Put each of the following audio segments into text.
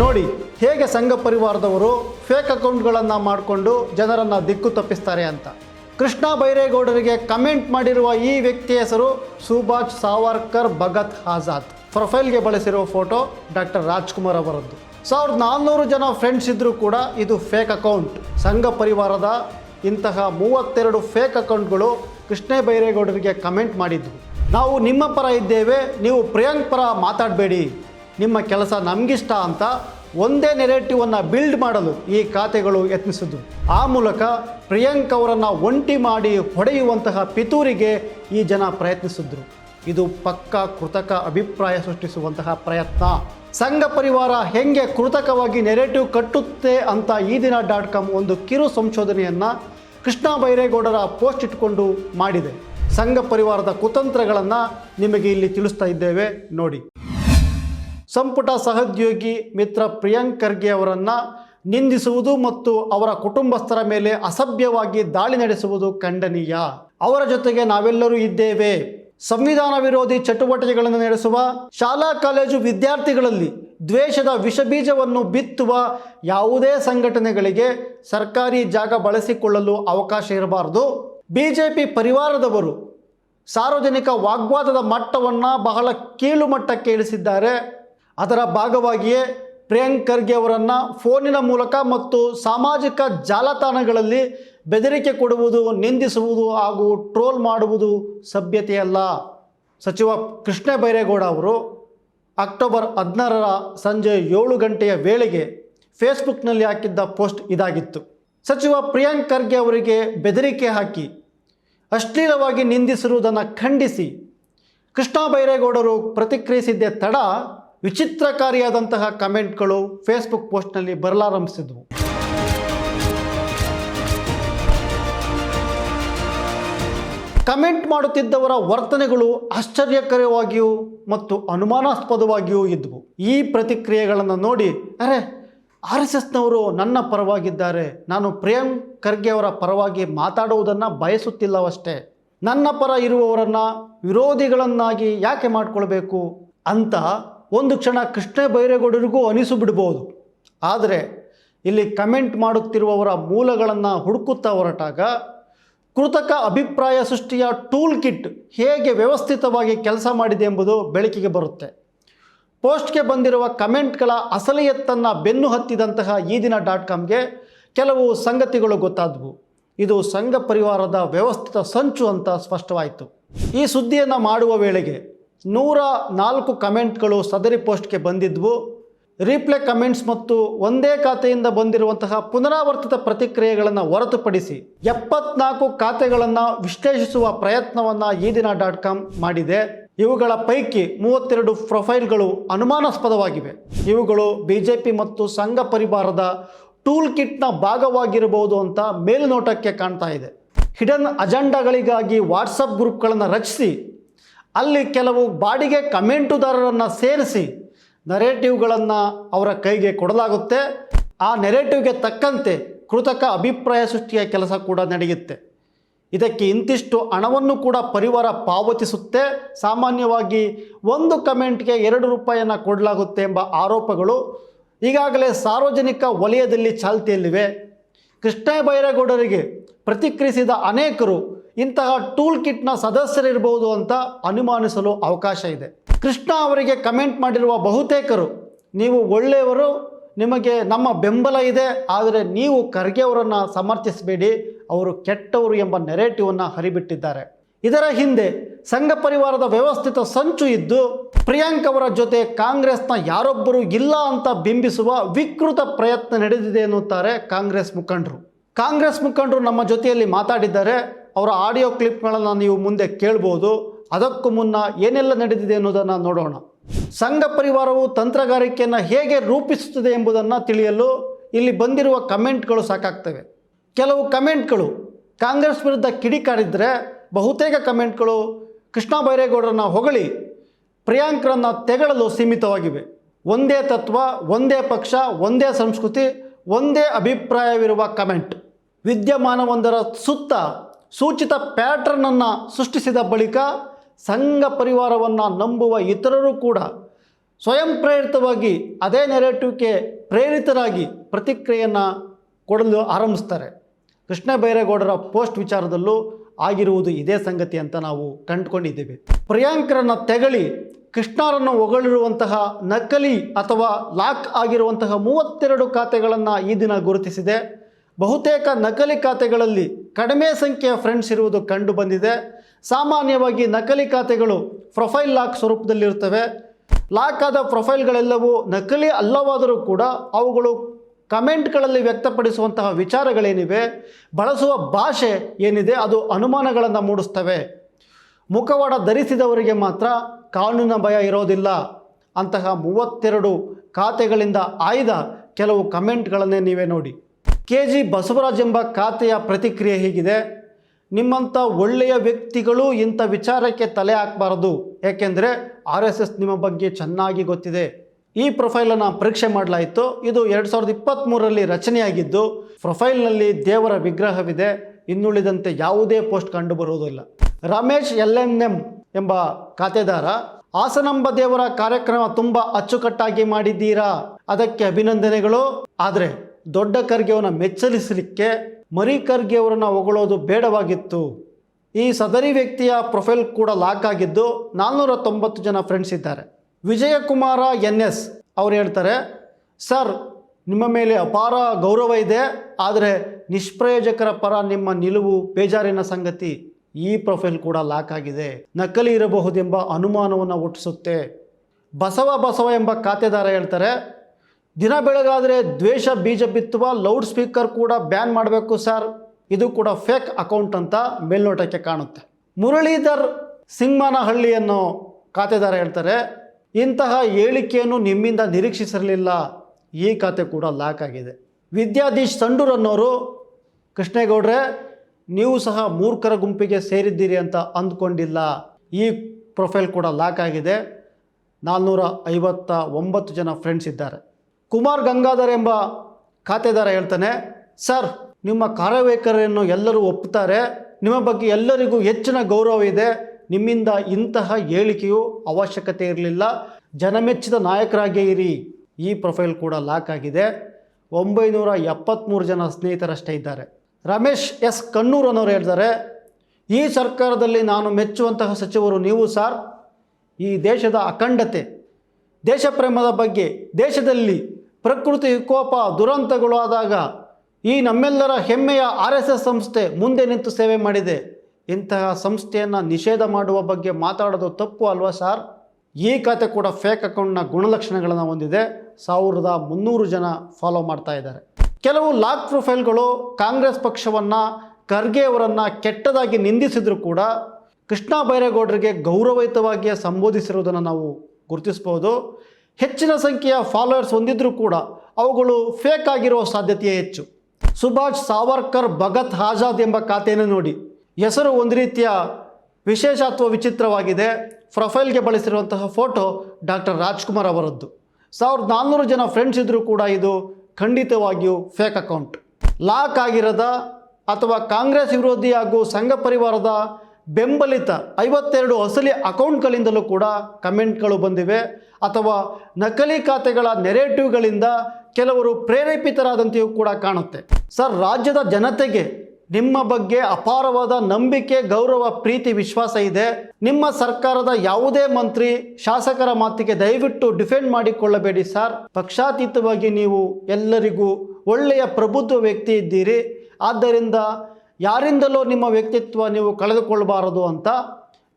ನೋಡಿ ಹೇಗೆ ಸಂಘ ಪರಿವಾರದವರು ಫೇಕ್ ಅಕೌಂಟ್ಗಳನ್ನು ಮಾಡಿಕೊಂಡು ಜನರನ್ನು ದಿಕ್ಕು ತಪ್ಪಿಸ್ತಾರೆ ಅಂತ. ಕೃಷ್ಣ ಬೈರೇಗೌಡರಿಗೆ ಕಮೆಂಟ್ ಮಾಡಿರುವ ಈ ವ್ಯಕ್ತಿಯ ಹೆಸರು ಸುಭಾಷ್ ಸಾವರ್ಕರ್ ಭಗತ್ ಆಜಾದ್. ಪ್ರೊಫೈಲ್ಗೆ ಬಳಸಿರುವ ಫೋಟೋ ಡಾಕ್ಟರ್ ರಾಜ್ಕುಮಾರ್ ಅವರದ್ದು. ಸಾವಿರದ ನಾನ್ನೂರು ಜನ ಫ್ರೆಂಡ್ಸ್ ಇದ್ದರೂ ಕೂಡ ಇದು ಫೇಕ್ ಅಕೌಂಟ್ ಸಂಘ ಪರಿವಾರದ ಇಂತಹ ಮೂವತ್ತೆರಡು ಫೇಕ್ ಅಕೌಂಟ್ಗಳು ಕೃಷ್ಣ ಬೈರೇಗೌಡರಿಗೆ ಕಮೆಂಟ್ ಮಾಡಿದ್ವು. ನಾವು ನಿಮ್ಮ ಪರ ಇದ್ದೇವೆ, ನೀವು ಪ್ರಿಯಾಂಕ್ ಪರ ಮಾತಾಡಬೇಡಿ. ನಿಮ್ಮ ಕೆಲಸ ನಮಗಿಷ್ಟ ಅಂತ ಒಂದೇ ನೆರೆಟಿವನ್ನು ಬಿಲ್ಡ್ ಮಾಡಲು ಈ ಖಾತೆಗಳು ಯತ್ನಿಸಿದ್ದು. ಆ ಮೂಲಕ ಪ್ರಿಯಾಂಕ್ ಅವರನ್ನು ಒಂಟಿ ಮಾಡಿ ಹೊಡೆಯುವಂತಹ ಪಿತೂರಿಗೆ ಈ ಜನ ಪ್ರಯತ್ನಿಸಿದ್ರು. ಇದು ಪಕ್ಕ ಕೃತಕ ಅಭಿಪ್ರಾಯ ಸೃಷ್ಟಿಸುವಂತಹ ಪ್ರಯತ್ನ. ಸಂಘ ಪರಿವಾರ ಹೆಂಗೆ ಕೃತಕವಾಗಿ ನೆರೆಟಿವ್ ಕಟ್ಟುತ್ತೆ ಅಂತ ಈ ದಿನ ಡಾಟ್ ಕಾಮ್ ಒಂದು ಕಿರು ಸಂಶೋಧನೆಯನ್ನು ಕೃಷ್ಣ ಬೈರೇಗೌಡರ ಪೋಸ್ಟ್ ಇಟ್ಕೊಂಡು ಮಾಡಿದೆ. ಸಂಘ ಪರಿವಾರದ ಕುತಂತ್ರಗಳನ್ನು ನಿಮಗೆ ಇಲ್ಲಿ ತಿಳಿಸ್ತಾ ಇದ್ದೇವೆ. ನೋಡಿ. ಸಂಪುಟ ಸಹೋದ್ಯೋಗಿ ಮಿತ್ರ ಪ್ರಿಯಾಂಕ್ ಖರ್ಗೆ ಅವರನ್ನು ನಿಂದಿಸುವುದು ಮತ್ತು ಅವರ ಕುಟುಂಬಸ್ಥರ ಮೇಲೆ ಅಸಭ್ಯವಾಗಿ ದಾಳಿ ನಡೆಸುವುದು ಖಂಡನೀಯ. ಅವರ ಜೊತೆಗೆ ನಾವೆಲ್ಲರೂ ಇದ್ದೇವೆ. ಸಂವಿಧಾನ ವಿರೋಧಿ ಚಟುವಟಿಕೆಗಳನ್ನು ನಡೆಸುವ ಶಾಲಾ ಕಾಲೇಜು ವಿದ್ಯಾರ್ಥಿಗಳಲ್ಲಿ ದ್ವೇಷದ ವಿಷಬೀಜವನ್ನು ಬಿತ್ತುವ ಯಾವುದೇ ಸಂಘಟನೆಗಳಿಗೆ ಸರ್ಕಾರಿ ಜಾಗ ಬಳಸಿಕೊಳ್ಳಲು ಅವಕಾಶ ಇರಬಾರದು. ಬಿಜೆಪಿ ಪರಿವಾರದವರು ಸಾರ್ವಜನಿಕ ವಾಗ್ವಾದದ ಮಟ್ಟವನ್ನು ಬಹಳ ಕೀಳು ಮಟ್ಟಕ್ಕೆ ಇಳಿಸಿದ್ದಾರೆ. ಅದರ ಭಾಗವಾಗಿಯೇ ಪ್ರಿಯಾಂಕ್ ಖರ್ಗೆ ಅವರನ್ನು ಫೋನಿನ ಮೂಲಕ ಮತ್ತು ಸಾಮಾಜಿಕ ಜಾಲತಾಣಗಳಲ್ಲಿ ಬೆದರಿಕೆ ಕೊಡುವುದು, ನಿಂದಿಸುವುದು ಹಾಗೂ ಟ್ರೋಲ್ ಮಾಡುವುದು ಸಭ್ಯತೆಯಲ್ಲ. ಸಚಿವ ಕೃಷ್ಣ ಬೈರೇಗೌಡ ಅವರು ಅಕ್ಟೋಬರ್ ಹದಿನಾರರ ಸಂಜೆ ಏಳು ಗಂಟೆಯ ವೇಳೆಗೆ ಫೇಸ್ಬುಕ್ನಲ್ಲಿ ಹಾಕಿದ್ದ ಪೋಸ್ಟ್ ಇದಾಗಿತ್ತು. ಸಚಿವ ಪ್ರಿಯಾಂಕ್ ಖರ್ಗೆ ಅವರಿಗೆ ಬೆದರಿಕೆ ಹಾಕಿ, ಅಶ್ಲೀಲವಾಗಿ ನಿಂದಿಸಿರುವುದನ್ನು ಖಂಡಿಸಿ ಕೃಷ್ಣ ಬೈರೇಗೌಡರು ಪ್ರತಿಕ್ರಿಯಿಸಿದ್ದೇ ತಡ ವಿಚಿತ್ರಕಾರಿಯಾದಂತಹ ಕಮೆಂಟ್ಗಳು ಫೇಸ್ಬುಕ್ ಪೋಸ್ಟ್ನಲ್ಲಿ ಬರಲಾರಂಭಿಸಿದ್ವು. ಕಮೆಂಟ್ ಮಾಡುತ್ತಿದ್ದವರ ವರ್ತನೆಗಳು ಆಶ್ಚರ್ಯಕರವಾಗಿಯೂ ಮತ್ತು ಅನುಮಾನಾಸ್ಪದವಾಗಿಯೂ ಇದ್ವು. ಈ ಪ್ರತಿಕ್ರಿಯೆಗಳನ್ನು ನೋಡಿ, ಅರೆ, ಆರ್ ಎಸ್ ಎಸ್ನವರು ನನ್ನ ಪರವಾಗಿದ್ದಾರೆ. ನಾನು ಪ್ರಿಯಾಂಕ್ ಖರ್ಗೆ ಅವರ ಪರವಾಗಿ ಮಾತಾಡುವುದನ್ನು ಬಯಸುತ್ತಿಲ್ಲವಷ್ಟೇ. ನನ್ನ ಪರ ಇರುವವರನ್ನು ವಿರೋಧಿಗಳನ್ನಾಗಿ ಯಾಕೆ ಮಾಡಿಕೊಳ್ಬೇಕು? ಅಂತ ಒಂದು ಕ್ಷಣ ಕೃಷ್ಣ ಬೈರೇಗೌಡರಿಗೂ ಅನಿಸು ಬಿಡ್ಬೋದು. ಆದರೆ ಇಲ್ಲಿ ಕಮೆಂಟ್ ಮಾಡುತ್ತಿರುವವರ ಮೂಲಗಳನ್ನು ಹುಡುಕುತ್ತಾ ಹೊರಟಾಗ ಕೃತಕ ಅಭಿಪ್ರಾಯ ಸೃಷ್ಟಿಯ ಟೂಲ್ ಕಿಟ್ ಹೇಗೆ ವ್ಯವಸ್ಥಿತವಾಗಿ ಕೆಲಸ ಮಾಡಿದೆ ಎಂಬುದು ಬೆಳಕಿಗೆ ಬರುತ್ತೆ. ಪೋಸ್ಟ್ಗೆ ಬಂದಿರುವ ಕಮೆಂಟ್ಗಳ ಅಸಲಿಯತ್ತನ್ನು ಬೆನ್ನು ಹತ್ತಿದಂತಹ ಈ ದಿನ ಡಾಟ್ ಕಾಮ್ಗೆ ಕೆಲವು ಸಂಗತಿಗಳು ಗೊತ್ತಾದವು. ಇದು ಸಂಘ ಪರಿವಾರದ ವ್ಯವಸ್ಥಿತ ಸಂಚು ಅಂತ ಸ್ಪಷ್ಟವಾಯಿತು. ಈ ಸುದ್ದಿಯನ್ನು ಮಾಡುವ ವೇಳೆಗೆ ನೂರ ನಾಲ್ಕು ಕಮೆಂಟ್ಗಳು ಸದರಿ ಪೋಸ್ಟ್ಗೆ ಬಂದಿದ್ವು. ರೀಪ್ಲೇ ಕಮೆಂಟ್ಸ್ ಮತ್ತು ಒಂದೇ ಖಾತೆಯಿಂದ ಬಂದಿರುವಂತಹ ಪುನರಾವರ್ತಿತ ಪ್ರತಿಕ್ರಿಯೆಗಳನ್ನು ಹೊರತುಪಡಿಸಿ ಎಪ್ಪತ್ನಾಲ್ಕು ಖಾತೆಗಳನ್ನು ವಿಶ್ಲೇಷಿಸುವ ಪ್ರಯತ್ನವನ್ನು ಈ ದಿನ ಡಾಟ್ ಕಾಮ್ ಮಾಡಿದೆ. ಇವುಗಳ ಪೈಕಿ ಮೂವತ್ತೆರಡು ಪ್ರೊಫೈಲ್ಗಳು ಅನುಮಾನಾಸ್ಪದವಾಗಿವೆ. ಇವುಗಳು ಬಿ ಜೆ ಪಿ ಮತ್ತು ಸಂಘ ಪರಿವಾರದ ಟೂಲ್ ಕಿಟ್ನ ಭಾಗವಾಗಿರಬಹುದು ಅಂತ ಮೇಲ್ನೋಟಕ್ಕೆ ಕಾಣ್ತಾ ಇದೆ. ಹಿಡನ್ ಅಜೆಂಡಾಗಳಿಗಾಗಿ ವಾಟ್ಸಪ್ ಗ್ರೂಪ್ಗಳನ್ನು ರಚಿಸಿ ಅಲ್ಲಿ ಕೆಲವು ಬಾಡಿಗೆ ಕಮೆಂಟುದಾರರನ್ನು ಸೇರಿಸಿ ನೆರೇಟಿವ್ಗಳನ್ನು ಅವರ ಕೈಗೆ ಕೊಡಲಾಗುತ್ತೆ. ಆ ನೆರೇಟಿವ್ಗೆ ತಕ್ಕಂತೆ ಕೃತಕ ಅಭಿಪ್ರಾಯ ಸೃಷ್ಟಿಯ ಕೆಲಸ ಕೂಡ ನಡೆಯುತ್ತೆ. ಇದಕ್ಕೆ ಇಂತಿಷ್ಟು ಹಣವನ್ನು ಕೂಡ ಪರಿವಾರ ಪಾವತಿಸುತ್ತೆ. ಸಾಮಾನ್ಯವಾಗಿ ಒಂದು ಕಮೆಂಟ್ಗೆ ಎರಡು ರೂಪಾಯಿಯನ್ನು ಕೊಡಲಾಗುತ್ತೆ ಎಂಬ ಆರೋಪಗಳು ಈಗಾಗಲೇ ಸಾರ್ವಜನಿಕ ವಲಯದಲ್ಲಿ ಚಾಲ್ತಿಯಲ್ಲಿವೆ. ಕೃಷ್ಣ ಬೈರೇಗೌಡರಿಗೆ ಪ್ರತಿಕ್ರಿಯಿಸಿದ ಅನೇಕರು ಇಂತಹ ಟೂಲ್ ಕಿಟ್ನ ಸದಸ್ಯರಿರ್ಬೋದು ಅಂತ ಅನುಮಾನಿಸಲು ಅವಕಾಶ ಇದೆ. ಕೃಷ್ಣ ಅವರಿಗೆ ಕಮೆಂಟ್ ಮಾಡಿರುವ ಬಹುತೇಕರು, ನೀವು ಒಳ್ಳೆಯವರು, ನಿಮಗೆ ನಮ್ಮ ಬೆಂಬಲ ಇದೆ, ಆದರೆ ನೀವು ಖರ್ಗೆ ಅವರನ್ನು ಸಮರ್ಥಿಸಬೇಡಿ, ಅವರು ಕೆಟ್ಟವರು ಎಂಬ ನೆರೇಟಿವನ್ನು ಹರಿಬಿಟ್ಟಿದ್ದಾರೆ. ಇದರ ಹಿಂದೆ ಸಂಘ ಪರಿವಾರದ ವ್ಯವಸ್ಥಿತ ಸಂಚು ಇದ್ದು, ಪ್ರಿಯಾಂಕ್ ಅವರ ಜೊತೆ ಕಾಂಗ್ರೆಸ್ನ ಯಾರೊಬ್ಬರು ಇಲ್ಲ ಅಂತ ಬಿಂಬಿಸುವ ವಿಕೃತ ಪ್ರಯತ್ನ ನಡೆದಿದೆ ಎನ್ನುತ್ತಾರೆ ಕಾಂಗ್ರೆಸ್ ಮುಖಂಡರು. ಕಾಂಗ್ರೆಸ್ ಮುಖಂಡರು ನಮ್ಮ ಜೊತೆಯಲ್ಲಿ ಮಾತಾಡಿದ್ದಾರೆ ಅವರ ಆಡಿಯೋ ಕ್ಲಿಪ್ಗಳನ್ನು ನೀವು ಮುಂದೆ ಕೇಳ್ಬೋದು. ಅದಕ್ಕೂ ಮುನ್ನ ಏನೆಲ್ಲ ನಡೆದಿದೆ ಅನ್ನೋದನ್ನು ನೋಡೋಣ. ಸಂಘ ಪರಿವಾರವು ತಂತ್ರಗಾರಿಕೆಯನ್ನು ಹೇಗೆ ರೂಪಿಸುತ್ತದೆ ಎಂಬುದನ್ನು ತಿಳಿಯಲು ಇಲ್ಲಿ ಬಂದಿರುವ ಕಮೆಂಟ್ಗಳು ಸಾಕಾಗ್ತವೆ. ಕೆಲವು ಕಮೆಂಟ್ಗಳು ಕಾಂಗ್ರೆಸ್ ವಿರುದ್ಧ ಕಿಡಿಕಾರಿದ್ರೆ ಬಹುತೇಕ ಕಮೆಂಟ್ಗಳು ಕೃಷ್ಣ ಬೈರೇಗೌಡರನ್ನ ಹೊಗಳಿ ಪ್ರಿಯಾಂಕರನ್ನು ತೆಗಳಲು ಸೀಮಿತವಾಗಿವೆ. ಒಂದೇ ತತ್ವ, ಒಂದೇ ಪಕ್ಷ, ಒಂದೇ ಸಂಸ್ಕೃತಿ, ಒಂದೇ ಅಭಿಪ್ರಾಯವಿರುವ ಕಮೆಂಟ್. ವಿದ್ಯಮಾನವೊಂದರ ಸುತ್ತ ಸೂಚಿತ ಪ್ಯಾಟ್ರನನ್ನು ಸೃಷ್ಟಿಸಿದ ಬಳಿಕ ಸಂಘ ಪರಿವಾರವನ್ನು ನಂಬುವ ಇತರರು ಕೂಡ ಸ್ವಯಂ ಪ್ರೇರಿತವಾಗಿ ಅದೇ ನೆರೆಟಿವ್ಗೆ ಪ್ರೇರಿತರಾಗಿ ಪ್ರತಿಕ್ರಿಯೆಯನ್ನು ಕೊಡಲು ಆರಂಭಿಸ್ತಾರೆ. ಕೃಷ್ಣ ಬೈರೇಗೌಡರ ಪೋಸ್ಟ್ ವಿಚಾರದಲ್ಲೂ ಆಗಿರುವುದು ಇದೇ ಸಂಗತಿ ಅಂತ ನಾವು ಕಂಡುಕೊಂಡಿದ್ದೇವೆ. ಪ್ರಿಯಾಂಕರನ್ನು ತೆಗಳಿ ಕೃಷ್ಣರನ್ನು ಹೊಗಳಿರುವಂತಹ ನಕಲಿ ಅಥವಾ ಲಾಕ್ ಆಗಿರುವಂತಹ ಮೂವತ್ತೆರಡು ಖಾತೆಗಳನ್ನು ಈ ದಿನ ಗುರುತಿಸಿದೆ. ಬಹುತೇಕ ನಕಲಿ ಖಾತೆಗಳಲ್ಲಿ ಕಡಿಮೆ ಸಂಖ್ಯೆಯ ಫ್ರೆಂಡ್ಸ್ ಇರುವುದು ಕಂಡು ಬಂದಿದೆ. ಸಾಮಾನ್ಯವಾಗಿ ನಕಲಿ ಖಾತೆಗಳು ಪ್ರೊಫೈಲ್ ಲಾಕ್ ಸ್ವರೂಪದಲ್ಲಿರುತ್ತವೆ. ಲಾಕ್ ಆದ ಪ್ರೊಫೈಲ್ಗಳೆಲ್ಲವೂ ನಕಲಿ ಅಲ್ಲವಾದರೂ ಕೂಡ ಅವುಗಳು ಕಮೆಂಟ್ಗಳಲ್ಲಿ ವ್ಯಕ್ತಪಡಿಸುವಂತಹ ವಿಚಾರಗಳೇನಿವೆ, ಬಳಸುವ ಭಾಷೆ ಏನಿದೆ ಅದು ಅನುಮಾನಗಳನ್ನು ಮೂಡಿಸ್ತವೆ ಮುಖವಾಡ ಧರಿಸಿದವರಿಗೆ ಮಾತ್ರ ಕಾನೂನಿನ ಭಯ ಇರೋದಿಲ್ಲ. ಅಂತಹ ಮೂವತ್ತೆರಡು ಖಾತೆಗಳಿಂದ ಆಯ್ದ ಕೆಲವು ಕಮೆಂಟ್ಗಳನ್ನೇ ನೀವೇ ನೋಡಿ. ಕೆ ಜಿ ಬಸವರಾಜ್ ಎಂಬ ಖಾತೆಯ ಪ್ರತಿಕ್ರಿಯೆ ಹೀಗಿದೆ. ನಿಮ್ಮಂಥ ಒಳ್ಳೆಯ ವ್ಯಕ್ತಿಗಳು ಇಂಥ ವಿಚಾರಕ್ಕೆ ತಲೆ ಹಾಕಬಾರದು. ಏಕೆಂದರೆ ಆರ್ ಎಸ್ ನಿಮ್ಮ ಬಗ್ಗೆ ಚೆನ್ನಾಗಿ ಗೊತ್ತಿದೆ. ಈ ಪ್ರೊಫೈಲನ್ನು ಪರೀಕ್ಷೆ ಮಾಡಲಾಯಿತು. ಇದು ಎರಡು ಸಾವಿರದ ಇಪ್ಪತ್ತ್ಮೂರರಲ್ಲಿ ರಚನೆಯಾಗಿದ್ದು, ಪ್ರೊಫೈಲ್ನಲ್ಲಿ ದೇವರ ವಿಗ್ರಹವಿದೆ. ಇನ್ನುಳಿದಂತೆ ಯಾವುದೇ ಪೋಸ್ಟ್ ಕಂಡುಬರುವುದಿಲ್ಲ. ರಮೇಶ್ ಎಲ್ ಎನ್ ಎಂ ಎಂಬ ಖಾತೆದಾರ, ಹಾಸನಂಬ ದೇವರ ಕಾರ್ಯಕ್ರಮ ತುಂಬ ಅಚ್ಚುಕಟ್ಟಾಗಿ ಮಾಡಿದ್ದೀರಾ? ಅದಕ್ಕೆ ಅಭಿನಂದನೆಗಳು. ಆದರೆ ದೊಡ್ಡ ಖರ್ಗೆಯವನ್ನ ಮೆಚ್ಚಲಿಸಲಿಕ್ಕೆ ಮರಿ ಖರ್ಗೆ ಅವರನ್ನು ಹೊಗಳೋದು ಬೇಡವಾಗಿತ್ತು. ಈ ಸದರಿ ವ್ಯಕ್ತಿಯ ಪ್ರೊಫೈಲ್ ಕೂಡ ಲಾಕ್ ಆಗಿದ್ದು ನಾನ್ನೂರ ತೊಂಬತ್ತು ಜನ ಫ್ರೆಂಡ್ಸ್ ಇದ್ದಾರೆ. ವಿಜಯಕುಮಾರ ಎನ್ ಎಸ್ ಅವ್ರು ಹೇಳ್ತಾರೆ, ಸರ್, ನಿಮ್ಮ ಮೇಲೆ ಅಪಾರ ಗೌರವ ಇದೆ, ಆದರೆ ನಿಷ್ಪ್ರಯೋಜಕರ ಪರ ನಿಮ್ಮ ನಿಲುವು ಬೇಜಾರಿನ ಸಂಗತಿ. ಈ ಪ್ರೊಫೈಲ್ ಕೂಡ ಲಾಕ್ ಆಗಿದೆ. ನಕಲಿ ಇರಬಹುದೆಂಬ ಅನುಮಾನವನ್ನು ಹುಟ್ಟಿಸುತ್ತೆ. ಬಸವ ಬಸವ ಎಂಬ ಖಾತೆದಾರ ಹೇಳ್ತಾರೆ ದಿನ ಬೆಳಗಾದರೆ ದ್ವೇಷ, ಬೀಜ ಬಿತ್ತುವ ಲೌಡ್ ಸ್ಪೀಕರ್ ಕೂಡ ಬ್ಯಾನ್ ಮಾಡಬೇಕು ಸರ್ ಇದು ಕೂಡ ಫೇಕ್ ಅಕೌಂಟ್ ಅಂತ ಮೇಲ್ನೋಟಕ್ಕೆ ಕಾಣುತ್ತೆ. ಮುರಳೀಧರ್ ಸಿಂಗಮಾನಹಳ್ಳಿ ಅನ್ನೋ ಖಾತೆದಾರ ಹೇಳ್ತಾರೆ, ಇಂತಹ ಹೇಳಿಕೆಯನ್ನು ನಿಮ್ಮಿಂದ ನಿರೀಕ್ಷಿಸಿರಲಿಲ್ಲ. ಈ ಖಾತೆ ಕೂಡ ಲಾಕ್ ಆಗಿದೆ. ವಿದ್ಯಾಧೀಶ್ ಸಂಡೂರ್ ಅನ್ನೋರು ಕೃಷ್ಣೇಗೌಡ್ರೆ, ನೀವು ಸಹ ಮೂರ್ಖರ ಗುಂಪಿಗೆ ಸೇರಿದ್ದೀರಿ ಅಂತ ಅಂದ್ಕೊಂಡಿಲ್ಲ. ಈ ಪ್ರೊಫೈಲ್ ಕೂಡ ಲಾಕ್ ಆಗಿದೆ. ನಾಲ್ನೂರ ಐವತ್ತ ಒಂಬತ್ತು ಜನ ಫ್ರೆಂಡ್ಸ್ ಇದ್ದಾರೆ. ಕುಮಾರ್ ಗಂಗಾಧರ್ ಎಂಬ ಖಾತೆದಾರ ಹೇಳ್ತಾನೆ, ಸರ್, ನಿಮ್ಮ ಕಾರ್ಯವೈಖರಿಯನ್ನು ಎಲ್ಲರೂ ಒಪ್ಪುತ್ತಾರೆ ನಿಮ್ಮ ಬಗ್ಗೆ ಎಲ್ಲರಿಗೂ ಹೆಚ್ಚಿನ ಗೌರವ ಇದೆ. ನಿಮ್ಮಿಂದ ಇಂತಹ ಹೇಳಿಕೆಯು ಅವಶ್ಯಕತೆ ಇರಲಿಲ್ಲ. ಜನಮೆಚ್ಚಿದ ನಾಯಕರಾಗೇ ಇರಿ. ಈ ಪ್ರೊಫೈಲ್ ಕೂಡ ಲಾಕ್ ಆಗಿದೆ. ಒಂಬೈನೂರ ಎಪ್ಪತ್ತ್ಮೂರು ಜನ ಸ್ನೇಹಿತರಷ್ಟೇ ಇದ್ದಾರೆ. ರಮೇಶ್ ಎಸ್. ಕಣ್ಣೂರ್ ಅನ್ನೋರು ಹೇಳ್ತಾರೆ, ಈ ಸರ್ಕಾರದಲ್ಲಿ ನಾನು ಮೆಚ್ಚುವಂತಹ ಸಚಿವರು ನೀವು, ಸರ್. ಈ ದೇಶದ ಅಖಂಡತೆ ದೇಶಪ್ರೇಮದ ಬಗ್ಗೆ, ದೇಶದಲ್ಲಿ ಪ್ರಕೃತಿ ವಿಕೋಪ ದುರಂತಗಳು ಆದಾಗ ಈ ನಮ್ಮೆಲ್ಲರ ಹೆಮ್ಮೆಯ ಆರ್ ಎಸ್ ಎಸ್ ಸಂಸ್ಥೆ ಮುಂದೆ ನಿಂತು ಸೇವೆ ಮಾಡಿದೆ. ಇಂತಹ ಸಂಸ್ಥೆಯನ್ನು ನಿಷೇಧ ಮಾಡುವ ಬಗ್ಗೆ ಮಾತಾಡೋದು ತಪ್ಪು ಅಲ್ವಾ ಸರ್? ಈ ಖಾತೆ ಕೂಡ ಫೇಕ್ ಅಕೌಂಟ್ನ ಗುಣಲಕ್ಷಣಗಳನ್ನು ಹೊಂದಿದೆ. ಸಾವಿರದ ಮುನ್ನೂರು ಜನ ಫಾಲೋ ಮಾಡ್ತಾ ಇದ್ದಾರೆ. ಕೆಲವು ಲಾಕ್ ಪ್ರೊಫೈಲ್ಗಳು ಕಾಂಗ್ರೆಸ್ ಪಕ್ಷವನ್ನು, ಖರ್ಗೆ ಅವರನ್ನು ಕೆಟ್ಟದಾಗಿ ನಿಂದಿಸಿದರೂ ಕೂಡ ಕೃಷ್ಣ ಬೈರೇಗೌಡರಿಗೆ ಗೌರವಯುತವಾಗಿ ಸಂಬೋಧಿಸಿರುವುದನ್ನು ನಾವು ಗುರುತಿಸ್ಬೋದು. ಹೆಚ್ಚಿನ ಸಂಖ್ಯೆಯ ಫಾಲೋವರ್ಸ್ ಹೊಂದಿದ್ರೂ ಕೂಡ ಅವುಗಳು ಫೇಕ್ ಆಗಿರುವ ಸಾಧ್ಯತೆಯೇ ಹೆಚ್ಚು. ಸುಭಾಷ್ ಸಾವರ್ಕರ್, ಭಗತ್ ಆಜಾದ್ ಎಂಬ ಖಾತೆಯನ್ನು ನೋಡಿ. ಹೆಸರು ಒಂದು ರೀತಿಯ ವಿಶೇಷ ಅಥವಾ ವಿಚಿತ್ರವಾಗಿದೆ. ಪ್ರೊಫೈಲ್ಗೆ ಬಳಸಿರುವಂತಹ ಫೋಟೋ ಡಾಕ್ಟರ್ ರಾಜ್ಕುಮಾರ್ ಅವರದ್ದು. ಸಾವಿರದ ನಾನ್ನೂರು ಜನ ಫ್ರೆಂಡ್ಸ್ ಇದ್ದರೂ ಕೂಡ ಇದು ಖಂಡಿತವಾಗಿಯೂ ಫೇಕ್ ಅಕೌಂಟ್ ಲಾಕ್ ಆಗಿರದ ಅಥವಾ ಕಾಂಗ್ರೆಸ್ ವಿರೋಧಿ ಹಾಗೂ ಸಂಘ ಪರಿವಾರದ ಬೆಂಬಲಿತ ಐವತ್ತೆರಡು ಅಸಲಿ ಅಕೌಂಟ್ಗಳಿಂದಲೂ ಕೂಡ ಕಮೆಂಟ್ಗಳು ಬಂದಿವೆ. ಅಥವಾ ನಕಲಿ ಖಾತೆಗಳ ನೆರೇಟಿವ್ಗಳಿಂದ ಕೆಲವರು ಪ್ರೇರೇಪಿತರಾದಂತೆಯೂ ಕೂಡ ಕಾಣುತ್ತೆ. ಸರ್, ರಾಜ್ಯದ ಜನತೆಗೆ ನಿಮ್ಮ ಬಗ್ಗೆ ಅಪಾರವಾದ ನಂಬಿಕೆ, ಗೌರವ, ಪ್ರೀತಿ, ವಿಶ್ವಾಸ ಇದೆ. ನಿಮ್ಮ ಸರ್ಕಾರದ ಯಾವುದೇ ಮಂತ್ರಿ, ಶಾಸಕರ ಮಾತಿಗೆ ದಯವಿಟ್ಟು ಡಿಫೆಂಡ್ ಮಾಡಿಕೊಳ್ಳಬೇಡಿ ಸರ್. ಪಕ್ಷಾತೀತವಾಗಿ ನೀವು ಎಲ್ಲರಿಗೂ ಒಳ್ಳೆಯ ಪ್ರಬುದ್ಧ ವ್ಯಕ್ತಿ ಇದ್ದೀರಿ. ಆದ್ದರಿಂದ ಯಾರಿಂದಲೂ ನಿಮ್ಮ ವ್ಯಕ್ತಿತ್ವ ನೀವು ಕಳೆದುಕೊಳ್ಳಬಾರದು ಅಂತ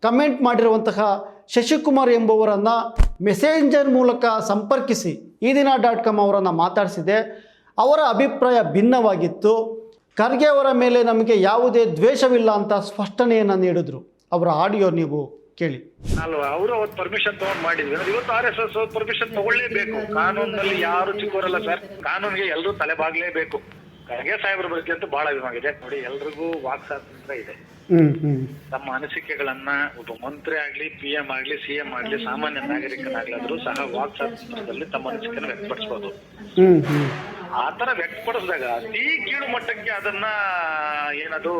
ಕಮೆಂಟ್ ಮಾಡಿರುವಂತಹ ಶಶಿಕುಮಾರ್ ಎಂಬುವರನ್ನು ಮೆಸೇಂಜರ್ ಮೂಲಕ ಸಂಪರ್ಕಿಸಿ ಈ ದಿನ ಡಾಟ್ ಕಾಮ್ ಅವರನ್ನು ಮಾತಾಡಿಸಿದೆ. ಅವರ ಅಭಿಪ್ರಾಯ ಭಿನ್ನವಾಗಿತ್ತು. ಖರ್ಗೆ ಅವರ ಮೇಲೆ ನಮಗೆ ಯಾವುದೇ ದ್ವೇಷವಿಲ್ಲ ಅಂತ ಸ್ಪಷ್ಟನೆಯನ್ನು ನೀಡಿದ್ರು. ಅವರ ಆಡಿಯೋ ನೀವು ಕೇಳಿ. ಅಲ್ವಾ? ಅವರು ಅವತ್ತು ಪರ್ಮಿಷನ್ ತಗೊಂಡ್ ಮಾಡಿದ್ವಿ ಅಂದ್ರೆ ಇವತ್ತು ಆರ್ ಎಸ್ ಎಸ್ ಪರ್ಮಿಷನ್ ತಗೊಳ್ಳೇಬೇಕು. ಕಾನೂನಲ್ಲಿ ಯಾರು ಚಿಕ್ಕವರಲ್ಲ ಸರ್. ಕಾನೂನಿಗೆ ಎಲ್ಲರೂ ತಲೆಬಾಗ್ಲೇಬೇಕು. ಖರ್ಗೆ ಸಾಹೇಬ್ರ ಬಗ್ಗೆ ಅಂತೂ ಬಹಳ ಅಭಿಮಾನ ಇದೆ. ನೋಡಿ ಎಲ್ರಿಗೂ ವಾಕ್ ಸ್ವಾತಂತ್ರ್ಯ ಇದೆ. ತಮ್ಮ ಅನಿಸಿಕೆಗಳನ್ನ ಒಬ್ಬ ಮಂತ್ರಿ ಆಗ್ಲಿ ಪಿ ಎಂ ಆಗ್ಲಿ ಸಿ ಎಂ ಆಗ್ಲಿ ಸಾಮಾನ್ಯ ನಾಗರಿಕನಾಗ್ಲಾದ್ರೂ ಸಹ ವಾಕ್ ಸ್ವಾತಂತ್ರ್ಯದಲ್ಲಿ ತಮ್ಮ ಅನಿಸಿಕೆನ ವ್ಯಕ್ತಪಡಿಸಬಹುದು ಆತರ ವ್ಯಕ್ತಪಡಿಸಿದಾಗ ಅತಿ ಕೀಳು ಮಟ್ಟಕ್ಕೆ ಅದನ್ನ ಏನದು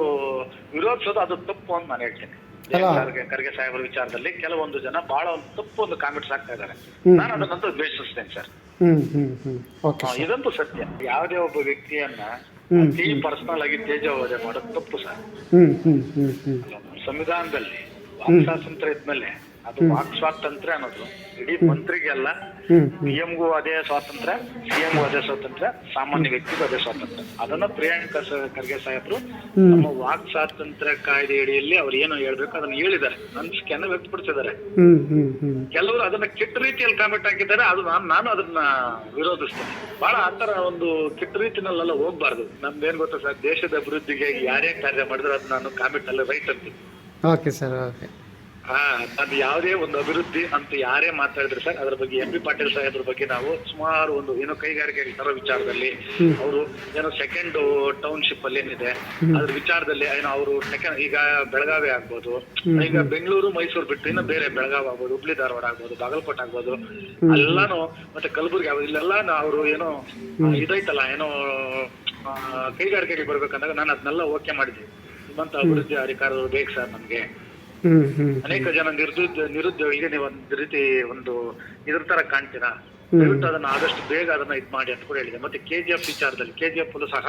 ವಿರೋಧಿಸೋದು ಅದು ತಪ್ಪು ಅಂತ ನಾನು ಹೇಳ್ತೀನಿ. ಖರ್ಗೆ ಖರ್ಗೆ ಸಾಹೇಬರ ವಿಚಾರದಲ್ಲಿ ಕೆಲವೊಂದು ಜನ ಬಹಳ ಒಂದು ತಪ್ಪು ಒಂದು ಕಾಮೆಂಟ್ಸ್ ಆಗ್ತಾ ಇದ್ದಾರೆ ನಾನು ಅದನ್ನಂತೂ ದ್ವೇಷಿಸ್ತೇನೆ ಸರ್. ಹ್ಮ್ ಹ್ಮ್ ಹ್ಮ್. ಓಕೆ ಇದಂತೂ ಸತ್ಯ. ಯಾವುದೇ ಒಬ್ಬ ವ್ಯಕ್ತಿಯನ್ನ. ಅತಿ ಪರ್ಸನಲ್ ಆಗಿ ತೇಜೋವಧೆ ಮಾಡೋದು ತಪ್ಪು ಸರ್. ಸಂವಿಧಾನದಲ್ಲಿ ವಾಕ್ ಸ್ವಾತಂತ್ರ್ಯ ಇದ್ಮೇಲೆ ಅದು ವಾಕ್ ಸ್ವಾತಂತ್ರ್ಯ ಅನ್ನೋದು. ಇಡೀ ಮಂತ್ರಿಗೆಲ್ಲ ಹ್ಮ್ ಪಿಎಂಗೂ ಅದೇ ಸ್ವಾತಂತ್ರ್ಯ ಸಿಎಂಗೂ ಅದೇ ಸ್ವಾತಂತ್ರ್ಯ ಸಾಮಾನ್ಯ ವ್ಯಕ್ತಿಗೂ ಅದೇ ಸ್ವಾತಂತ್ರ್ಯ. ಅದನ್ನ ಪ್ರಿಯಾಂಕ ಖರ್ಗೆ ಸಾಹೇಬ್ರು ನಮ್ಮ ವಾಕ್ ಸ್ವಾತಂತ್ರ್ಯ ಕಾಯ್ದೆ ಅಡಿಯಲ್ಲಿ ಅವ್ರು ಏನು ಹೇಳ್ಬೇಕು ಅದನ್ನ ಹೇಳಿದ್ದಾರೆ. ಅನಿಸಿಕೆಯನ್ನ ವ್ಯಕ್ತಪಡಿಸಿದ್ದಾರೆ. ಕೆಲವರು ಅದನ್ನ ಕೆಟ್ಟ ರೀತಿಯಲ್ಲಿ ಕಾಮೆಂಟ್ ಹಾಕಿದ್ದಾರೆ. ಅದು ನಾನು ನಾನು ಅದನ್ನ ವಿರೋಧಿಸ್ತೇನೆ. ಬಹಳ ಆತರ ಒಂದು ಕೆಟ್ಟ ರೀತಿನಲ್ಲೆಲ್ಲ ಹೋಗ್ಬಾರ್ದು. ನಮ್ದೇನ್ ಗೊತ್ತಾ ಸರ್? ದೇಶದ ಅಭಿವೃದ್ಧಿಗೆ ಯಾರೇ ಕಾರ್ಯ ಮಾಡಿದ್ರೆ ಅದನ್ನ ನಾನು ಕಾಮೆಂಟ್ ಅಲ್ಲಿ ರೈಟ್ ಅಂತೀನಿ. ಓಕೆ ಸರ್ ಓಕೆ ಹಾ ಅದು ಯಾವುದೇ ಒಂದು ಅಭಿವೃದ್ಧಿ ಅಂತ ಯಾರೇ ಮಾತಾಡಿದ್ರು ಸರ್ ಅದ್ರ ಬಗ್ಗೆ ಎಂ ಪಿ ಪಾಟೀಲ್ ಸಾಹೇಬ್ರ ಬಗ್ಗೆ ನಾವು ಸುಮಾರು ಒಂದು ಏನೋ ಕೈಗಾರಿಕೆ ತರೋ ವಿಚಾರದಲ್ಲಿ ಅವರು ಏನೋ ಸೆಕೆಂಡ್ ಟೌನ್ಶಿಪ್ ಅಲ್ಲಿ ಏನಿದೆ ಅದ್ರ ವಿಚಾರದಲ್ಲಿ ಏನೋ ಅವರು ಸೆಕೆಂಡ್ ಈಗ ಬೆಳಗಾವಿ ಆಗ್ಬೋದು ಈಗ ಬೆಂಗಳೂರು ಮೈಸೂರು ಬಿಟ್ಟು ಇನ್ನು ಬೇರೆ ಬೆಳಗಾವಿ ಆಗ್ಬೋದು ಹುಬ್ಳಿ ಧಾರವಾಡ ಆಗ್ಬೋದು ಬಾಗಲಕೋಟೆ ಆಗ್ಬೋದು ಎಲ್ಲಾನು ಮತ್ತೆ ಕಲಬುರ್ಗಿ ಆಗ್ಬೋದು ಇಲ್ಲೆಲ್ಲ ಅವರು ಏನೋ ಇದೈತಲ್ಲ ಏನೋ ಕೈಗಾರಿಕೆಗೆ ಬರ್ಬೇಕಂದಾಗ ನಾನು ಅದನ್ನೆಲ್ಲ ಓಕೆ ಮಾಡಿದ್ವಿ ಶ್ರೀಮಂತ ಅಭಿವೃದ್ಧಿ ಅಧಿಕಾರಿಗಳು ಬೇಕು ಸರ್ ನಮ್ಗೆ. ಅನೇಕ ಜನ ನಿರುದ್ಯೋಗ ನಿರುದ್ಯೋಗಿಗೆ ನೀವು ಒಂದು ರೀತಿ ಒಂದು ಇದ್ರ ತರ ಕಾಣ್ತೀರಾ? ದಯವಿಟ್ಟು ಅದನ್ನ ಆದಷ್ಟು ಬೇಗ ಅದನ್ನ ಇದ್ ಮಾಡಿ ಅಂತ ಕೂಡ ಹೇಳಿದೆ. ಮತ್ತೆ ಕೆಜಿಎಫ್ ವಿಚಾರದಲ್ಲಿ ಕೆಜಿಎಫ್ ಸಹ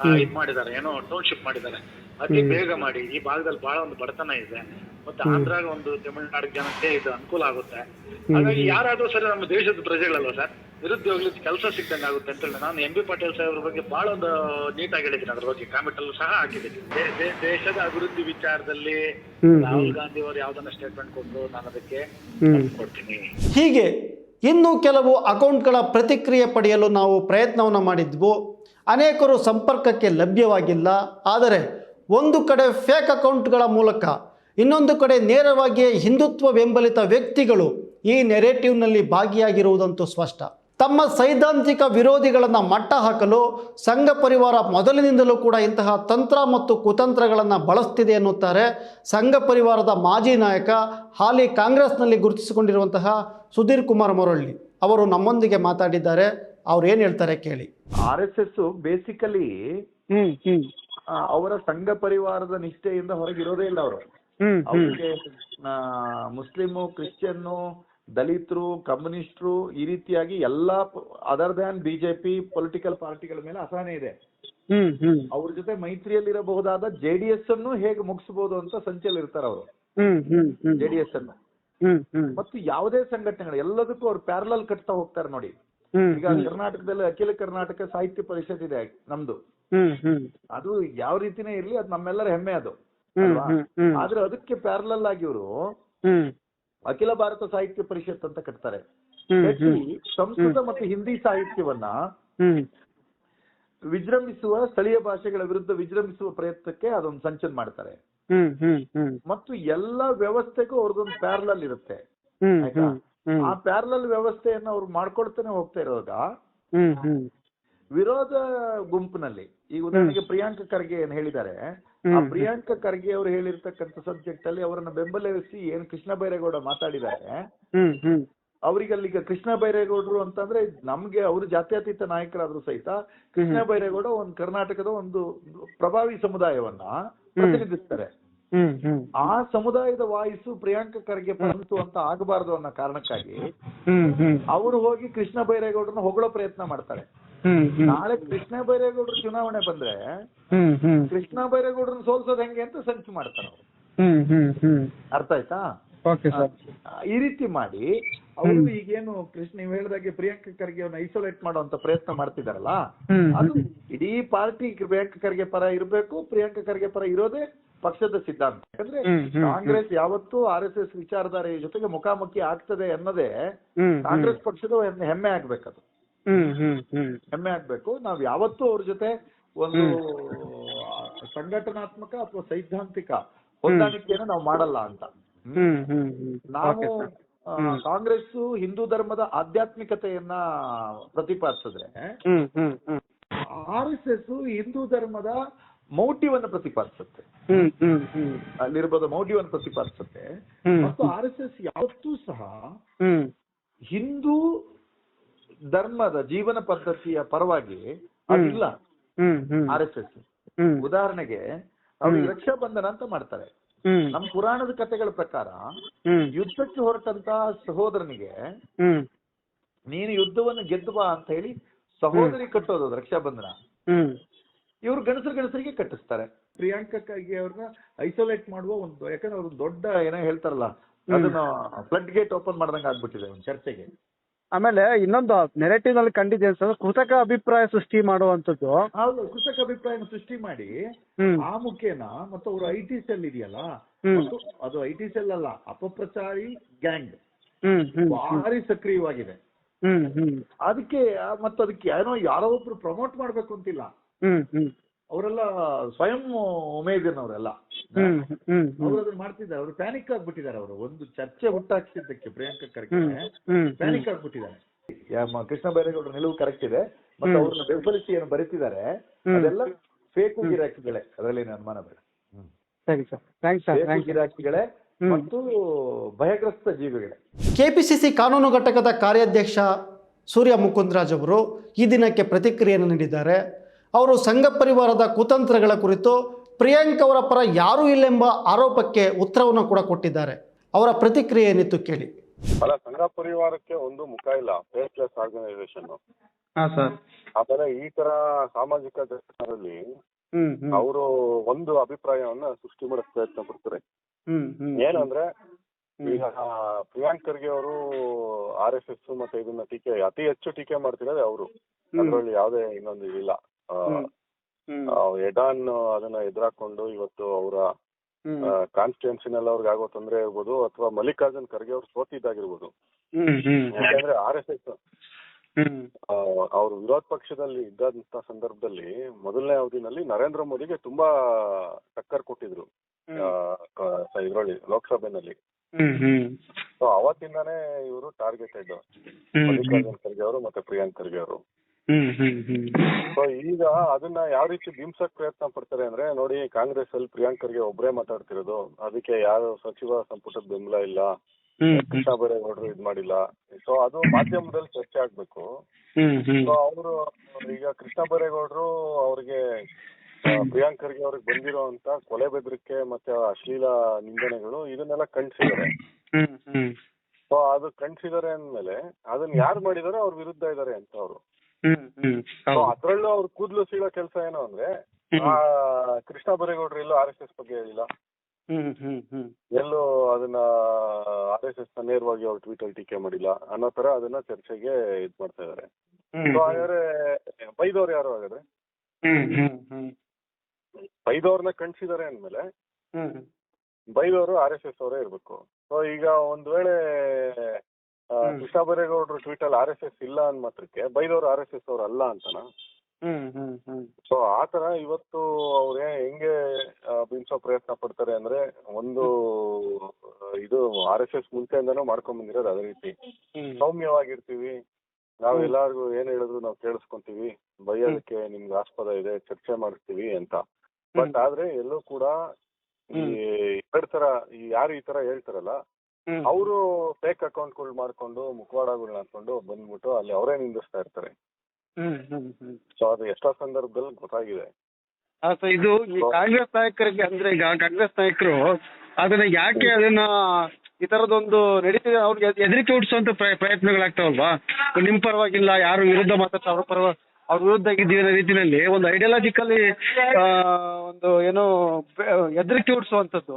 ಆ, ಇದ್ ಮಾಡಿದ್ದಾರೆ. ಏನೋ ಟೌನ್ಶಿಪ್ ಮಾಡಿದ್ದಾರೆ. ಅತಿ ಬೇಗ ಮಾಡಿ ಈ ಭಾಗದಲ್ಲಿ ಬಹಳ ಒಂದು ಬಡತನ ಇದೆ. ಮತ್ತೆ ಆಂಧ್ರಾಗ ಒಂದು ತಮಿಳುನಾಡು ಜನತೆ ಇದು ಅನುಕೂಲ ಆಗುತ್ತೆ. ಹಾಗಾಗಿ ಯಾರಾದ್ರೂ ಸರಿ ನಮ್ಮ ದೇಶದ ಪ್ರಜೆಗಳಲ್ವ ಸರ್ ನಿರುದ್ಯೋಗಿ ಕೆಲಸ ಸಿಕ್ದಂಗೆ ಆಗುತ್ತೆ ಅಂತ ಹೇಳಿ ನಾನು ಎಂ ಬಿ ಪಾಟೀಲ್ ಸಾಹೇಬ್ರ ಬಗ್ಗೆ ಬಹಳ ಒಂದು ನೀಟಾಗಿ ಹೇಳಿದ್ದೀನಿ ಅದ್ರ ಬಗ್ಗೆ. ಕಾಮೆಂಟ್ ಅಲ್ಲೂ ಸಹ ಹಾಕಿದ್ದೀನಿ. ದೇಶದ ಅಭಿವೃದ್ಧಿ ವಿಚಾರದಲ್ಲಿ ರಾಹುಲ್ ಗಾಂಧಿ ಅವರು ಯಾವ್ದನ್ನ ಸ್ಟೇಟ್ಮೆಂಟ್ ಕೊಟ್ಟರು ನಾನು ಅದಕ್ಕೆ ಕೊಡ್ತೀನಿ ಹೀಗೆ ಇನ್ನು ಕೆಲವು ಅಕೌಂಟ್ಗಳ ಪ್ರತಿಕ್ರಿಯೆ ಪಡೆಯಲು ನಾವು ಪ್ರಯತ್ನವನ್ನು ಮಾಡಿದ್ವು. ಅನೇಕರು ಸಂಪರ್ಕಕ್ಕೆ ಲಭ್ಯವಾಗಿಲ್ಲ. ಆದರೆ ಒಂದು ಕಡೆ ಫೇಕ್ ಅಕೌಂಟ್ಗಳ ಮೂಲಕ ಇನ್ನೊಂದು ಕಡೆ ನೇರವಾಗಿ ಹಿಂದುತ್ವ ಬೆಂಬಲಿತ ವ್ಯಕ್ತಿಗಳು ಈ ನೆರೇಟಿವ್ನಲ್ಲಿ ಭಾಗಿಯಾಗಿರುವುದಂತೂ ಸ್ಪಷ್ಟ. ತಮ್ಮ ಸೈದ್ಧಾಂತಿಕ ವಿರೋಧಿಗಳನ್ನು ಮಟ್ಟ ಹಾಕಲು ಸಂಘ ಪರಿವಾರ ಮೊದಲಿನಿಂದಲೂ ಕೂಡ ಇಂತಹ ತಂತ್ರ ಮತ್ತು ಕುತಂತ್ರಗಳನ್ನು ಬಳಸ್ತಿದೆ ಎನ್ನುತ್ತಾರೆ ಸಂಘ ಪರಿವಾರದ ಮಾಜಿ ನಾಯಕ ಹಾಲಿ ಕಾಂಗ್ರೆಸ್ನಲ್ಲಿ ಗುರುತಿಸಿಕೊಂಡಿರುವಂತಹ ಸುಧೀರ್ ಕುಮಾರ್ ಮೊರಳ್ಳಿ ಅವರು ನಮ್ಮೊಂದಿಗೆ ಮಾತಾಡಿದ್ದಾರೆ. ಅವ್ರು ಏನು ಹೇಳ್ತಾರೆ ಕೇಳಿ. ಆರ್ ಎಸ್ ಎಸ್ ಬೇಸಿಕಲಿ ಹ್ಮ್ ಹ್ಮ್. ಅವರ ಸಂಘ ಪರಿವಾರದ ನಿಷ್ಠೆಯಿಂದ ಹೊರಗಿರೋದೇ ಇಲ್ಲ ಅವರು. ಅವ್ರಿಗೆ ಮುಸ್ಲಿಮು ಕ್ರಿಶ್ಚಿಯನ್ನು ದಲಿತರು ಕಮ್ಯುನಿಸ್ಟ್ರು ಈ ರೀತಿಯಾಗಿ ಎಲ್ಲಾ ಅದರ್ ದ್ಯಾನ್ ಬಿಜೆಪಿ ಪೊಲಿಟಿಕಲ್ ಪಾರ್ಟಿಗಳ ಮೇಲೆ ಅಸಹನೆ ಇದೆ. ಅವ್ರ ಜೊತೆ ಮೈತ್ರಿಯಲ್ಲಿರಬಹುದಾದ ಜೆ ಡಿ ಎಸ್ ಅನ್ನು ಹೇಗೆ ಮುಗಿಸಬಹುದು ಅಂತ ಸಂಚಲ್ ಇರ್ತಾರೆ ಅವರು. ಹ್ಮ್ ಹ್ಮ್ ಹ್ಮ್. ಜೆ ಡಿ ಎಸ್ ಅನ್ನು. ಮತ್ತು ಯಾವುದೇ ಸಂಘಟನೆಗಳು ಎಲ್ಲದಕ್ಕೂ ಅವ್ರು ಪ್ಯಾರಲಲ್ ಕಟ್ತಾ ಹೋಗ್ತಾರೆ ನೋಡಿ. ಈಗ ಕರ್ನಾಟಕದಲ್ಲಿ ಅಖಿಲ ಕರ್ನಾಟಕ ಸಾಹಿತ್ಯ ಪರಿಷತ್ ಇದೆ ನಮ್ದು. ಅದು ಯಾವ ರೀತಿನೇ ಇರ್ಲಿ ಅದು ನಮ್ಮೆಲ್ಲರ ಹೆಮ್ಮೆ ಅದು ಆದ್ರೆ ಅದಕ್ಕೆ ಪ್ಯಾರಲಲ್ ಆಗಿ ಇವರು ಅಖಿಲ ಭಾರತ ಸಾಹಿತ್ಯ ಪರಿಷತ್ ಅಂತ ಕಟ್ತಾರೆ. ಸಂಸ್ಕೃತ ಮತ್ತು ಹಿಂದಿ ಸಾಹಿತ್ಯವನ್ನ ವಿಜೃಂಭಿಸುವ ಸ್ಥಳೀಯ ಭಾಷೆಗಳ ವಿರುದ್ಧ ವಿಜೃಂಭಿಸುವ ಪ್ರಯತ್ನಕ್ಕೆ ಅದೊಂದು ಸಂಚನ್ ಮಾಡ್ತಾರೆ. ಮತ್ತು ಎಲ್ಲ ವ್ಯವಸ್ಥೆಗೂ ಅವ್ರದೊಂದು ಪ್ಯಾರಲಲ್ ಇರುತ್ತೆ. ಆ ಪ್ಯಾರಲಲ್ ವ್ಯವಸ್ಥೆಯನ್ನ ಅವ್ರು ಮಾಡ್ಕೊಳ್ತಾನೆ ಹೋಗ್ತಾ ಇರೋವಾಗ ವಿರೋಧ ಗುಂಪಿನಲ್ಲಿ ಈಗ ಉದಾಹರಣೆಗೆ ಪ್ರಿಯಾಂಕ ಖರ್ಗೆ ಏನ್ ಹೇಳಿದ್ದಾರೆ ಆ ಪ್ರಿಯಾಂಕ ಖರ್ಗೆ ಅವರು ಹೇಳಿರ್ತಕ್ಕಂಥ ಸಬ್ಜೆಕ್ಟ್ ಅಲ್ಲಿ ಅವರನ್ನ ಬೆಂಬಲಿಸಿ ಏನ್ ಕೃಷ್ಣ ಬೈರೇಗೌಡ ಮಾತಾಡಿದ್ದಾರೆ ಅವರಿಗಲ್ಲಿಗ ಕೃಷ್ಣ ಬೈರೇಗೌಡರು ಅಂತಂದ್ರೆ ನಮ್ಗೆ ಅವರು ಜಾತ್ಯತೀತ ನಾಯಕರಾದ್ರು ಸಹಿತ ಕೃಷ್ಣ ಬೈರೇಗೌಡ ಒಂದು ಕರ್ನಾಟಕದ ಒಂದು ಪ್ರಭಾವಿ ಸಮುದಾಯವನ್ನ ಪ್ರತಿನಿಧಿಸ್ತಾರೆ. ಆ ಸಮುದಾಯದ ವಾಯಿಸು ಪ್ರಿಯಾಂಕ ಖರ್ಗೆ ಬಂತು ಅಂತ ಆಗಬಾರದು ಅನ್ನೋ ಕಾರಣಕ್ಕಾಗಿ ಅವರು ಹೋಗಿ ಕೃಷ್ಣ ಬೈರೇಗೌಡರನ್ನ ಹೊಗಳೋ ಪ್ರಯತ್ನ ಮಾಡ್ತಾರೆ. ನಾಳೆ ಕೃಷ್ಣ ಬೈರೇಗೌಡರು ಚುನಾವಣೆ ಬಂದ್ರೆ ಕೃಷ್ಣ ಬೈರೇಗೌಡರನ್ನ ಸೋಲ್ಸೋದ್ ಹೆಂಗೆ ಅಂತ ಸಂಚು ಮಾಡ್ತಾರೆ ಅವರು. ಅರ್ಥ ಆಯ್ತಾ? ಈ ರೀತಿ ಮಾಡಿ ಅವರು ಈಗೇನು ಕೃಷ್ಣ ನೀವು ಹೇಳಿದಾಗೆ ಪ್ರಿಯಾಂಕ ಖರ್ಗೆ ಅವ್ರನ್ನ ಐಸೋಲೇಟ್ ಮಾಡುವಂತ ಪ್ರಯತ್ನ ಮಾಡ್ತಿದಾರಲ್ಲ? ಅದು ಇಡೀ ಪಾರ್ಟಿ ಪ್ರಿಯಾಂಕ ಖರ್ಗೆ ಪರ ಇರಬೇಕು ಪ್ರಿಯಾಂಕ ಖರ್ಗೆ ಪರ ಇರೋದೇ ಪಕ್ಷದ ಸಿದ್ಧಾಂತ. ಯಾಕಂದ್ರೆ ಕಾಂಗ್ರೆಸ್ ಯಾವತ್ತೂ ಆರ್ ಎಸ್ ಎಸ್ ವಿಚಾರಧಾರೆಯ ಜೊತೆಗೆ ಮುಖಾಮುಖಿ ಆಗ್ತದೆ ಅನ್ನೋದೇ ಕಾಂಗ್ರೆಸ್ ಪಕ್ಷದ ಹೆಮ್ಮೆ ಆಗ್ಬೇಕದು. ಹೆಮ್ಮೆ ಆಗ್ಬೇಕು. ನಾವ್ ಯಾವತ್ತೂ ಅವ್ರ ಜೊತೆ ಒಂದು ಸಂಘಟನಾತ್ಮಕ ಅಥವಾ ಸೈದ್ಧಾಂತಿಕ ಹೊಂದಾಣಿಕೆಯನ್ನು ನಾವು ಮಾಡಲ್ಲ ಅಂತ. ನಾವು ಕಾಂಗ್ರೆಸ್ ಹಿಂದೂ ಧರ್ಮದ ಆಧ್ಯಾತ್ಮಿಕತೆಯನ್ನ ಪ್ರತಿಪಾದಿಸಿದ್ರೆ ಆರ್ ಎಸ್ ಎಸ್ ಹಿಂದೂ ಧರ್ಮದ ಮೌಢ್ಯವನ್ನು ಪ್ರತಿಪಾದಿಸುತ್ತೆ. ಅಲ್ಲಿರ್ಬೋದು ಮೌಢ್ಯವನ್ನು ಪ್ರತಿಪಾದಿಸುತ್ತೆ. ಮತ್ತು ಆರ್ ಎಸ್ ಎಸ್ ಯಾವತ್ತೂ ಸಹ ಹಿಂದೂ ಧರ್ಮದ ಜೀವನ ಪದ್ಧತಿಯ ಪರವಾಗಿ ಅದಿಲ್ಲ. R S S. ಉದಾಹರಣೆಗೆ ಅವ್ರಿಗೆ ರಕ್ಷಾಬಂಧನ ಅಂತ ಮಾಡ್ತಾರೆ. ನಮ್ ನಮ್ಮ ಪುರಾಣದ ಕಥೆಗಳ ಪ್ರಕಾರ ಯುದ್ಧಕ್ಕೆ ಹೊರಟಂತ ಸಹೋದರನಿಗೆ ನೀನು ಯುದ್ಧವನ್ನು ಗೆದ್ದು ಬಾ ಅಂತ ಹೇಳಿ ಸಹೋದರಿ ಕಟ್ಟೋದು ರಕ್ಷಾ ಬಂಧನ. ಇವ್ರು ಇವರು ಗಣಸರು ಗಣಸರಿಗೆ ಕಟ್ಟಿಸ್ತಾರೆ. ಪ್ರಿಯಾಂಕಕ್ಕಾಗಿ ಅವ್ರನ್ನ ಐಸೋಲೇಟ್ ಮಾಡುವ ಒಂದು ಯಾಕಂದ್ರೆ ಅವ್ರು ದೊಡ್ಡ ಏನೋ ಹೇಳ್ತಾರಲ್ಲ ಅದನ್ನ ಫ್ಲಡ್ ಗೇಟ್ ಓಪನ್ ಮಾಡ್ದಂಗೆ ಆಗ್ಬಿಟ್ಟಿದೆ ಒಂದು ಚರ್ಚೆಗೆ. ಆಮೇಲೆ ಇನ್ನೊಂದು ನೆರೆಟಿವ್ನಲ್ಲಿ ಕಂಡಿದೆ ಅಂತಂದ್ರೆ ಕೃತಕ ಅಭಿಪ್ರಾಯ ಸೃಷ್ಟಿ ಮಾಡುವಂತದ್ದು ಹೌದು ಕೃತಕ ಅಭಿಪ್ರಾಯನ ಸೃಷ್ಟಿ ಮಾಡಿ ಹ್ಮ್. ಆ ಮುಖೇನ ಮತ್ತು ಅವರು ಐ ಟಿ ಸೆಲ್ ಇದೆಯಲ್ಲ? ಹ್ಮ್. ಮತ್ತು ಅದು ಐ ಟಿ ಸೆಲ್ ಅಲ್ಲ ಅಪಪ್ರಚಾರಿ ಗ್ಯಾಂಗ್ ಹ್ಮ್ ಹ್ಮ್ ಭಾರಿ ಸಕ್ರಿಯವಾಗಿದೆ. ಹ್ಮ್ ಹ್ಮ್. ಅದಕ್ಕೆ ಮತ್ತೆ ಅದಕ್ಕೆ ಏನೋ ಯಾರೋ ಒಬ್ರು ಪ್ರಮೋಟ್ ಮಾಡ್ಬೇಕು ಅಂತಿಲ್ಲ. ಹ್ಮ್ ಹ್ಮ್. ಅವರೆಲ್ಲ ಸ್ವಯಂ ಉಮೇದಿನವರೆಲ್ಲ ಅವ್ರು ಅದನ್ನ ಮಾಡ್ತಿದ್ದಾರೆ. ಅವರು ಪ್ಯಾನಿಕ್ ಆಗ್ಬಿಟ್ಟಿದ್ದಾರೆ ಅವರು. ಒಂದು ಚರ್ಚೆ ಹುಟ್ಟಾಕ್ಸಿದ್ದಕ್ಕೆ ಪ್ರಿಯಾಂಕಾ ಖರ್ಗೆ ಪ್ಯಾನಿಕ್ ಆಗ್ಬಿಟ್ಟಿದ್ದಾರೆ. ಯಾ- ಕೃಷ್ಣ ಬೈರೇಗೌಡರ ನಿಲುವು ಕರೆಕ್ಟ್ ಇದೆ. ಮತ್ತೆ. ಅವ್ರನ್ನ ಬೆಂಬಲಿಸಿ ಏನು ಬರೀತಿದ್ದಾರೆ ಅದೆಲ್ಲ ಫೇಕ್ ಗಿರಾಕಿಗಳೇ ಅದರಲ್ಲಿ ಅನುಮಾನ ಬೇಡ. ಸರಿ sir. Thanks sir. Thank you ಗಿರಾಕಿಗಳೇ ಮತ್ತು ಭಯಗ್ರಸ್ತ ಜೀವಿಗಳೇ. ಕೆಪಿಸಿಸಿ ಕಾನೂನು ಘಟಕದ ಕಾರ್ಯಾಧ್ಯಕ್ಷ ಸೂರ್ಯ ಮುಕುಂದರಾಜ್ ಅವರು ಈ ದಿನಕ್ಕೆ ಪ್ರತಿಕ್ರಿಯೆಯನ್ನು ನೀಡಿದ್ದಾರೆ. ಅವರು ಸಂಘ ಪರಿವಾರದ ಕುತಂತ್ರಗಳ ಕುರಿತು ಪ್ರಿಯಾಂಕ್ ಅವರ ಪರ ಯಾರೂ ಇಲ್ಲೆಂಬ ಆರೋಪಕ್ಕೆ ಉತ್ತರವನ್ನು ಕೂಡ ಕೊಟ್ಟಿದ್ದಾರೆ. ಅವರ ಪ್ರತಿಕ್ರಿಯೆ ಏನಿತ್ತು ಕೇಳಿ. ಅಲ್ಲ ಸಂಘ ಪರಿವಾರಕ್ಕೆ ಒಂದು ಮುಖ ಇಲ್ಲ. ಫೇಸ್ಲೆಸ್ ಆರ್ಗನೈಸೇಷನ್ ಆದರೆ ಸರ್ ಆಮೇಲೆ ಈ ತರ ಸಾಮಾಜಿಕ ಜನರಲ್ಲಿ ಹ್ಮ್ ಹ್ಮ್. ಅವರು ಒಂದು ಅಭಿಪ್ರಾಯವನ್ನ ಸೃಷ್ಟಿ ಮಾಡಕ್ ಪ್ರಯತ್ನ ಪಡ್ತಾರೆ. ಹ್ಮ್ ಹ್ಮ್. ಏನಂದ್ರೆ ಈಗ ಪ್ರಿಯಾಂಕ್ ಖರ್ಗೆ ಅವರು ಆರ್ ಎಸ್ ಎಸ್ ಮತ್ತೆ ಇದನ್ನ ಟೀಕೆ ಅತಿ ಹೆಚ್ಚು ಟೀಕೆ ಮಾಡ್ತಿರೋದೇ ಅವರು. ಅದರಲ್ಲಿ ಯಾವುದೇ ಇನ್ನೊಂದು ಇಲ್ಲ. ಆ, ಹ್ಮ್. ಆ, ಎಡಾನ್ ಅದನ್ನ ಎದುರಾಕೊಂಡು ಇವತ್ತು ಅವರ ಕಾನ್ಸ್ಟಿಟ್ಯೂನ್ಸಿನಲ್ಲಿ ಅವ್ರಿಗೆ ಆಗೋ ತೊಂದರೆ ಇರ್ಬೋದು ಅಥವಾ ಮಲ್ಲಿಕಾರ್ಜುನ್ ಖರ್ಗೆ ಅವ್ರು ಸೋತಿದ್ದಾಗಿರ್ಬೋದು ಯಾಕಂದ್ರೆ ಆರ್ ಎಸ್ ಎಸ್ ಅವ್ರ ವಿರೋಧ ಪಕ್ಷದಲ್ಲಿ ಇದ್ದಂತ ಸಂದರ್ಭದಲ್ಲಿ ಮೊದಲನೇ ಅವಧಿನಲ್ಲಿ ನರೇಂದ್ರ ಮೋದಿಗೆ ತುಂಬಾ ಟಕ್ಕರ್ ಕೊಟ್ಟಿದ್ರು. ಇದರಲ್ಲಿ ಲೋಕಸಭೆನಲ್ಲಿ. ಸೊ ಅವತ್ತಿಂದಾನೇ ಇವರು ಟಾರ್ಗೆಟೆಡ್ ಮಲ್ಲಿಕಾರ್ಜುನ್ ಖರ್ಗೆ ಅವರು ಮತ್ತೆ ಪ್ರಿಯಾಂಕ್ ಖರ್ಗೆ ಅವರು. ಸೊ ಈಗ ಅದನ್ನ ಯಾವ ರೀತಿ ಬಿಂಬಿಸಕ್ ಪ್ರಯತ್ನ ಪಡ್ತಾರೆ ಅಂದ್ರೆ ನೋಡಿ ಕಾಂಗ್ರೆಸ್ ಅಲ್ಲಿ ಪ್ರಿಯಾಂಕ್ ಖರ್ಗೆ ಒಬ್ಬರೇ ಮಾತಾಡ್ತಿರೋದು. ಅದಕ್ಕೆ ಯಾರು ಸಚಿವ ಸಂಪುಟದ ಬೆಂಬಲ ಇಲ್ಲ ಕೃಷ್ಣ ಬೈರೇಗೌಡರು ಇದ್ ಮಾಡಿಲ್ಲ. ಸೊ ಅದು ಮಾಧ್ಯಮದಲ್ಲಿ ಚರ್ಚೆ ಆಗ್ಬೇಕು. ಸೊ ಅವರು ಈಗ ಕೃಷ್ಣ ಬೈರೇಗೌಡರು ಅವ್ರಿಗೆ ಪ್ರಿಯಾಂಕರ್ಗೆ ಅವ್ರಿಗೆ ಬಂದಿರೋ ಅಂತ ಕೊಲೆ ಬೆದರಿಕೆ ಮತ್ತೆ ಅಶ್ಲೀಲ ನಿಂದನೆಗಳು ಇದನ್ನೆಲ್ಲ ಖಂಡಿಸಿದ್ದಾರೆ. ಸೊ ಅದು ಖಂಡಿಸಿದ್ದಾರೆ ಅಂದ್ಮೇಲೆ ಅದನ್ನ ಯಾರು ಮಾಡಿದಾರೋ ಅವ್ರ ವಿರುದ್ಧ ಇದಾರೆ ಅಂತ ಅವರು. ಅದ್ರಲ್ಲೂ ಅವ್ರ ಕೂದಲು ಸೀಳೋ ಕೆಲಸ ಏನು ಅಂದ್ರೆ ಆ ಕೃಷ್ಣ ಬರೇಗೌಡ್ರು ಎಲ್ಲೂ ಆರ್ ಎಸ್ ಎಸ್ ಬಗ್ಗೆ ಹೇಳಿಲ್ಲ. ಎಲ್ಲೂ ಅದನ್ನ ಆರ್ ಎಸ್ ಎಸ್ನ ನೇರವಾಗಿ ಅವ್ರು ಟ್ವೀಟ್ ಅಲ್ಲಿ ಟೀಕೆ ಮಾಡಿಲ್ಲ ಅನ್ನೋ ತರ ಅದನ್ನ ಚರ್ಚೆಗೆ ಇದ್ ಮಾಡ್ತಾ ಇದಾರೆ. ಸೊ ಹಾಗಾದ್ರೆ ಬೈದವ್ರು ಯಾರು ಹಾಗಾದ್ರೆ? ಬೈದವ್ರನ್ನ ಕಣ್ಸಿದಾರೆ ಅಂದ್ಮೇಲೆ ಬೈದವರು ಆರ್ ಎಸ್ ಎಸ್ ಅವರೇ ಇರ್ಬೇಕು. ಸೊ ಈಗ ಒಂದ್ ವೇಳೆ. ಕೃಷ್ಣ ಬೈರೇಗೌಡರು ಟ್ವೀಟ್ ಅಲ್ಲಿ ಆರ್ ಎಸ್ ಎಸ್ ಇಲ್ಲ ಅಂದ್ ಮಾತ್ರಕ್ಕೆ ಬೈದವರು ಆರ್ ಎಸ್ ಎಸ್ ಅವ್ರು ಅಲ್ಲ ಅಂತನ. ಸೊ ಆತರ ಇವತ್ತು ಅವ್ರೆ ಹೆಂಗೆ ಬಿಂಬಿಸೋ ಪ್ರಯತ್ನ ಪಡ್ತಾರೆ ಅಂದ್ರೆ ಒಂದು ಇದು ಆರ್ ಎಸ್ ಎಸ್ ಮುಂಚೆಯಿಂದನೂ ಮಾಡ್ಕೊಂಡ್ ಬಂದಿರೋದು ಅದೇ ರೀತಿ. ಸೌಮ್ಯವಾಗಿರ್ತೀವಿ. ನಾವ್ ಎಲ್ಲಾರ್ಗು ಏನ್ ಹೇಳಿದ್ರು ನಾವು ಕೇಳಿಸ್ಕೊಂತೀವಿ. ಬೈಯೋದಕ್ಕೆ ನಿಮ್ಗೆ ಆಸ್ಪದ ಇದೆ ಚರ್ಚೆ ಮಾಡಿಸ್ತೀವಿ ಅಂತ. ಬಟ್ ಆದ್ರೆ ಎಲ್ಲೂ ಕೂಡ ಈ ಎರಡ್ ತರ ಯಾರು ಈ ತರ ಹೇಳ್ತಾರಲ್ಲ ಅವರು ಫೇಕ್ ಅಕೌಂಟ್ಗಳು ಮಾಡ್ಕೊಂಡು ಮುಖವಾಡಗಳನ್ನ ಹಾಕೊಂಡು ಬಂದ್ಬಿಟ್ಟು ಅಲ್ಲಿ ಅವರೇ ನಿಂದಿಸ್ತಾ ಇರ್ತಾರೆ. ಸೊ ಅದು ಎಷ್ಟೋ ಸಂದರ್ಭದಲ್ಲಿ ಗೊತ್ತಾಗಿದೆ. ಇದು ಈ ಕಾಂಗ್ರೆಸ್ ನಾಯಕರಿಗೆ ಅಂದ್ರೆ ಈಗ ಕಾಂಗ್ರೆಸ್ ನಾಯಕರು ಅದನ್ನ ಯಾಕೆ ಅದನ್ನ ಈ ತರದೊಂದು ನಡೀತಿದೆ? ಅವ್ರಿಗೆ ಹೆದರಿಕೆ ಹುಟ್ಟಿಸುವಂತ ಪ್ರಯತ್ನಗಳಾಗ್ತಾವಲ್ವಾ? ನಿಮ್ ಪರವಾಗಿಲ್ಲ ಯಾರು ವಿರುದ್ಧ ಮಾತಾಡ್ತಾರೆ ಅವ್ರ ಪರವಾಗಿ ಅವ್ರ ವಿರುದ್ಧ ಇದ್ದೀವಿ ಅನ್ನೋ ರೀತಿನಲ್ಲಿ ಒಂದು ಐಡಿಯಾಲಜಿಕಲಿ ಒಂದು ಏನೋ ಹೆದರಿಕೆ ಹುಟ್ಟಿಸುವಂತದ್ದು.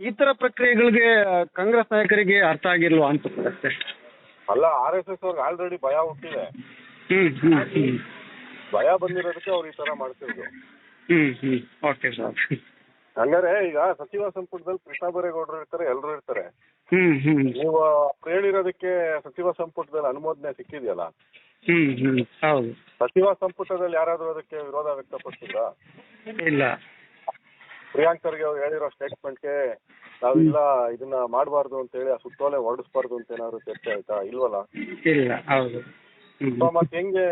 ಈ ತರ ಪ್ರಕ್ರಿಯೆಗಳಿಗೆ ಕಾಂಗ್ರೆಸ್ ನಾಯಕರಿಗೆ ಅರ್ಥ ಆಗಿಲ್ವಾ ಅನ್ಸುತ್ತೆ ಅಷ್ಟೇ. ಅಲ್ಲ ಆರ್ ಎಸ್ ಎಸ್ ಅವ್ರಿಗೆ ಆಲ್ರೆಡಿ ಭಯ ಹುಟ್ಟಿದೆ. ಹ್ಮ್ ಹ್ಮ್ ಹ್ಮ್. ಭಯ ಬಂದಿರೋದಕ್ಕೆ ಅವ್ರು ಈ ತರ ಮಾಡ್ತಿದ್ರು. ಹ್ಮ್ ಹ್ಮ್. ಓಕೆ ಸರ್ ಹಂಗಾರೆ ಈಗ ಸಚಿವ ಸಂಪುಟದಲ್ಲಿ ಕೃಷ್ಣ ಬೈರೇಗೌಡರು ಇರ್ತಾರೆ ಎಲ್ಲರೂ ಇರ್ತಾರೆ. ಹ್ಮ್ ಹ್ಮ್. ನೀವು ಅವ್ರು ಹೇಳಿರೋದಕ್ಕೆ ಸಚಿವ ಸಂಪುಟದಲ್ಲಿ ಅನುಮೋದನೆ ಸಿಕ್ಕಿದೆಯಲ್ಲ? ಹ್ಮ್ ಹ್ಮ್. ಹೌದು. ಸಚಿವ ಸಂಪುಟದಲ್ಲಿ ಯಾರಾದ್ರೂ ಅದಕ್ಕೆ ವಿರೋಧ ವ್ಯಕ್ತಪಡಿಸಿದ್ರ? ಇಲ್ಲ. ಪ್ರಿಯಾಂಕರ್ಗೆ ಅವ್ರು ಹೇಳಿರೋ ಸ್ಟೇಟ್ಮೆಂಟ್ಗೆ ನಾವಿಲ್ಲ ಇದನ್ನ ಮಾಡಬಾರ್ದು ಅಂತ ಹೇಳಿ ಆ ಸುತ್ತೋಲೆ ಹೊರಡಿಸಬಾರ್ದು ಅಂತ ಏನಾದ್ರು ಚರ್ಚೆ ಆಯ್ತಾ? ಇಲ್ವಲ್ಲ? ಇಲ್ಲ ಹೌದು. ಸೊ ಮತ್ತೆ ಹೆಂಗೆ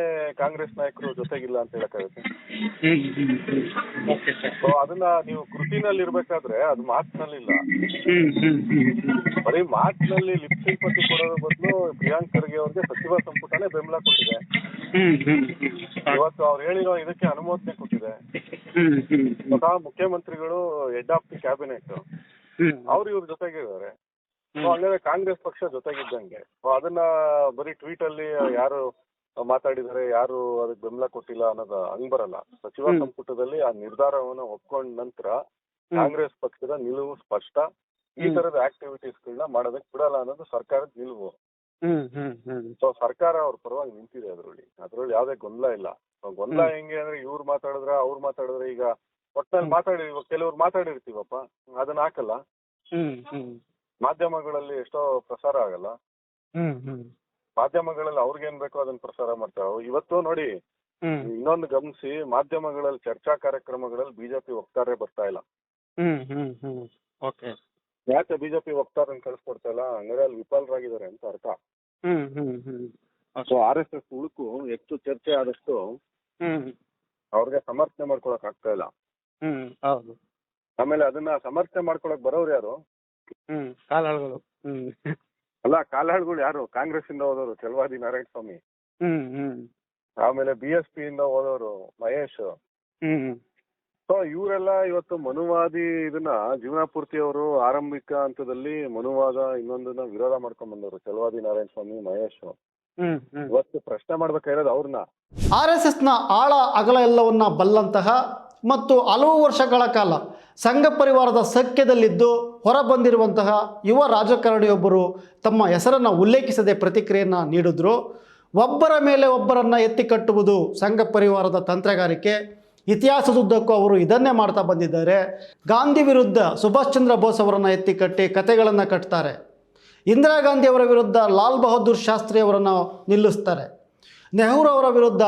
ಕಾಂಗ್ರೆಸ್ ನಾಯಕರು ಜೊತೆಗಿಲ್ಲ ಅಂತ ಹೇಳಕ್ಕಾಗುತ್ತೆ? ಸೊ ಅದನ್ನ ನೀವು ಕೃತಿನಲ್ಲಿ ಇರ್ಬೇಕಾದ್ರೆ ಅದು ಮಾತಿನಲ್ಲಿ ಇಲ್ಲ ಬರೀ ಮಾತಿನಲ್ಲಿ ಲಿಪ್ಸಿಂಗ್ ಪಟ್ಟಿ ಕೊಡೋದ್ರ ಬದಲು ಪ್ರಿಯಾಂಕ್ ಖರ್ಗೆ ಅವ್ರಿಗೆ ಸಚಿವ ಸಂಪುಟನೇ ಬೆಂಬಲ ಕೊಟ್ಟಿದೆ. ಇವತ್ತು ಅವ್ರು ಹೇಳಿರೋ ಇದಕ್ಕೆ ಅನುಮೋದನೆ ಕೊಟ್ಟಿದೆ. ಸ್ವತಃ ಮುಖ್ಯಮಂತ್ರಿಗಳು ಹೆಡ್ ಆಫ್ ದಿ ಕ್ಯಾಬಿನೆಟ್. ಅವ್ರು ಇವ್ರ ಜೊತೆಗಿದ್ದಾರೆ. ಸೊ ಹಂಗಾದ್ರೆ ಕಾಂಗ್ರೆಸ್ ಪಕ್ಷ ಜೊತೆಗಿದ್ದಂಗೆ. So ಅದನ್ನ ಬರೀ ಟ್ವೀಟ್ ಅಲ್ಲಿ ಯಾರು ಮಾತಾಡಿದ್ದಾರೆ ಯಾರು ಅದಕ್ಕೆ ಬೆಂಬಲ ಕೊಟ್ಟಿಲ್ಲ ಅನ್ನೋದು ಹಂಗ್ ಬರಲ್ಲ. ಸಚಿವ ಸಂಪುಟದಲ್ಲಿ ಆ ನಿರ್ಧಾರವನ್ನ ಒಪ್ಕೊಂಡ ನಂತರ ಕಾಂಗ್ರೆಸ್ ಪಕ್ಷದ ನಿಲುವು ಸ್ಪಷ್ಟ. ಈ. ತರದ ಆಕ್ಟಿವಿಟೀಸ್ ಗಳನ್ನ ಮಾಡೋದಕ್ಕೆ ಬಿಡಲ್ಲ ಅನ್ನೋದು ಸರ್ಕಾರದ ನಿಲುವು. ಸೊ ಸರ್ಕಾರ ಅವ್ರ ಪರವಾಗಿ ನಿಂತಿದೆ ಅದ್ರಲ್ಲಿ. ಅದ್ರಲ್ಲಿ ಯಾವ್ದೇ ಗೊಂದಲ ಇಲ್ಲ. ಗೊಂದಲ. ಹೆಂಗೆ ಅಂದ್ರೆ ಇವ್ರು ಮಾತಾಡಿದ್ರೆ ಅವ್ರು ಮಾತಾಡಿದ್ರೆ ಈಗ ಒಟ್ನಲ್ಲಿ ಮಾತಾಡಿ ಕೆಲವರು ಕೆಲವ್ರು ಮಾತಾಡಿರ್ತೀವಪ್ಪ ಅದನ್ನ ಹಾಕಲ್ಲ. ಮಾಧ್ಯಮಗಳಲ್ಲಿ ಎಷ್ಟೋ ಪ್ರಸಾರ ಆಗಲ್ಲ. ಹ್ಮ್ ಹ್ಮ್. ಮಾಧ್ಯಮಗಳಲ್ಲಿ ಅವ್ರಿಗೇನ್ ಬೇಕೋ ಅದನ್ನ ಪ್ರಸಾರ ಮಾಡ್ತಾವೆ. ಇವತ್ತು ನೋಡಿ ಇನ್ನೊಂದು ಗಮನಿಸಿ ಮಾಧ್ಯಮಗಳಲ್ಲಿ ಚರ್ಚಾ ಕಾರ್ಯಕ್ರಮಗಳಲ್ಲಿ ಬಿಜೆಪಿ ವಕ್ತಾರೆ ಬರ್ತಾ ಇಲ್ಲ. ಹ್ಮ್ ಹ್ಮ್ ಹ್ಮ್. ಓಕೆ. ಯಾಕೆ ಬಿಜೆಪಿ ವಕ್ತಾರನ್ನ ಕಳ್ಸ್ಕೊಡ್ತಾ ಇಲ್ಲ? ಹಂಗಾರೆ ಅಲ್ಲಿ ವಿಫಲರಾಗಿದ್ದಾರೆ ಅಂತ ಅರ್ಥ. ಹ್ಮ್ ಹ್ಮ್ ಹ್ಮ್. ಸೊ ಆರ್ ಎಸ್ ಎಸ್ ಉಳುಕು ಹೆಚ್ಚು ಚರ್ಚೆ ಆದಷ್ಟು ಅವ್ರಿಗೆ ಸಮರ್ಥನೆ ಮಾಡ್ಕೊಳಕ್ ಆಗ್ತಾ ಇಲ್ಲ. ಹ್ಮ್ ಹೌದು. ಆಮೇಲೆ ಅದನ್ನ ಸಮರ್ಥನೆ ಮಾಡ್ಕೊಳಕ್ ಬರೋರು ಯಾರು? ಹ್ಮ್ ಕಾಲಾಳುಗಳು. ಹ್ಮ್. ಅಲ್ಲ ಕಾಲಾಳುಗಳು ಯಾರು? ಕಾಂಗ್ರೆಸ್ ಇಂದ ಹೋದವರು ಚಲವಾದಿ ನಾರಾಯಣ ಸ್ವಾಮಿ ಹ್ಮ್ ಹ್ಮ್. ಆಮೇಲೆ ಬಿ ಎಸ್ ಪಿ ಇಂದ ಹೋದವರು ಮಹೇಶ್. ಹ್ಮ್. ಸೊ ಇವರೆಲ್ಲ ಇವತ್ತು ಮನುವಾದಿ ಇದನ್ನ ಜೀವನ ಪೂರ್ತಿ ಅವರು ಆರಂಭಿಕ ಹಂತದಲ್ಲಿ ಮನುವಾದ ಇನ್ನೊಂದನ್ನ ವಿರೋಧ ಮಾಡ್ಕೊಂಡ್ ಬಂದವರು ಚಲವಾದಿ ನಾರಾಯಣ ಸ್ವಾಮಿ ಮಹೇಶ್. ಹ್ಮ್ ಹ್ಮ್. ಇವತ್ತು ಪ್ರಶ್ನೆ ಮಾಡ್ಬೇಕಾಗಿರೋದು ಅವ್ರನ್ನ. ಆರ್ ಎಸ್ ಎಸ್ನ ಆಳ ಅಗಲ ಎಲ್ಲವನ್ನ ಬಲ್ಲಂತಹ ಮತ್ತು ಹಲವು ವರ್ಷಗಳ ಕಾಲ ಸಂಘ ಪರಿವಾರದ ಸಖ್ಯದಲ್ಲಿದ್ದು ಹೊರಬಂದಿರುವಂತಹ ಯುವ ರಾಜಕಾರಣಿಯೊಬ್ಬರು ತಮ್ಮ ಹೆಸರನ್ನು ಉಲ್ಲೇಖಿಸದೆ ಪ್ರತಿಕ್ರಿಯೆಯನ್ನು ನೀಡಿದ್ರು. ಒಬ್ಬರ ಮೇಲೆ ಒಬ್ಬರನ್ನು ಎತ್ತಿ ಕಟ್ಟುವುದು ಸಂಘ ಪರಿವಾರದ ತಂತ್ರಗಾರಿಕೆ. ಇತಿಹಾಸದುದ್ದಕ್ಕೂ ಅವರು ಇದನ್ನೇ ಮಾಡ್ತಾ ಬಂದಿದ್ದಾರೆ. ಗಾಂಧಿ ವಿರುದ್ಧ ಸುಭಾಷ್ ಚಂದ್ರ ಬೋಸ್ ಅವರನ್ನು ಎತ್ತಿ ಕಟ್ಟಿ ಕತೆಗಳನ್ನು ಕಟ್ತಾರೆ. ಇಂದಿರಾ ಗಾಂಧಿ ಅವರ ವಿರುದ್ಧ ಲಾಲ್ ಬಹದ್ದೂರ್ ಶಾಸ್ತ್ರಿ ಅವರನ್ನು ನಿಲ್ಲಿಸ್ತಾರೆ. ನೆಹರು ಅವರ ವಿರುದ್ಧ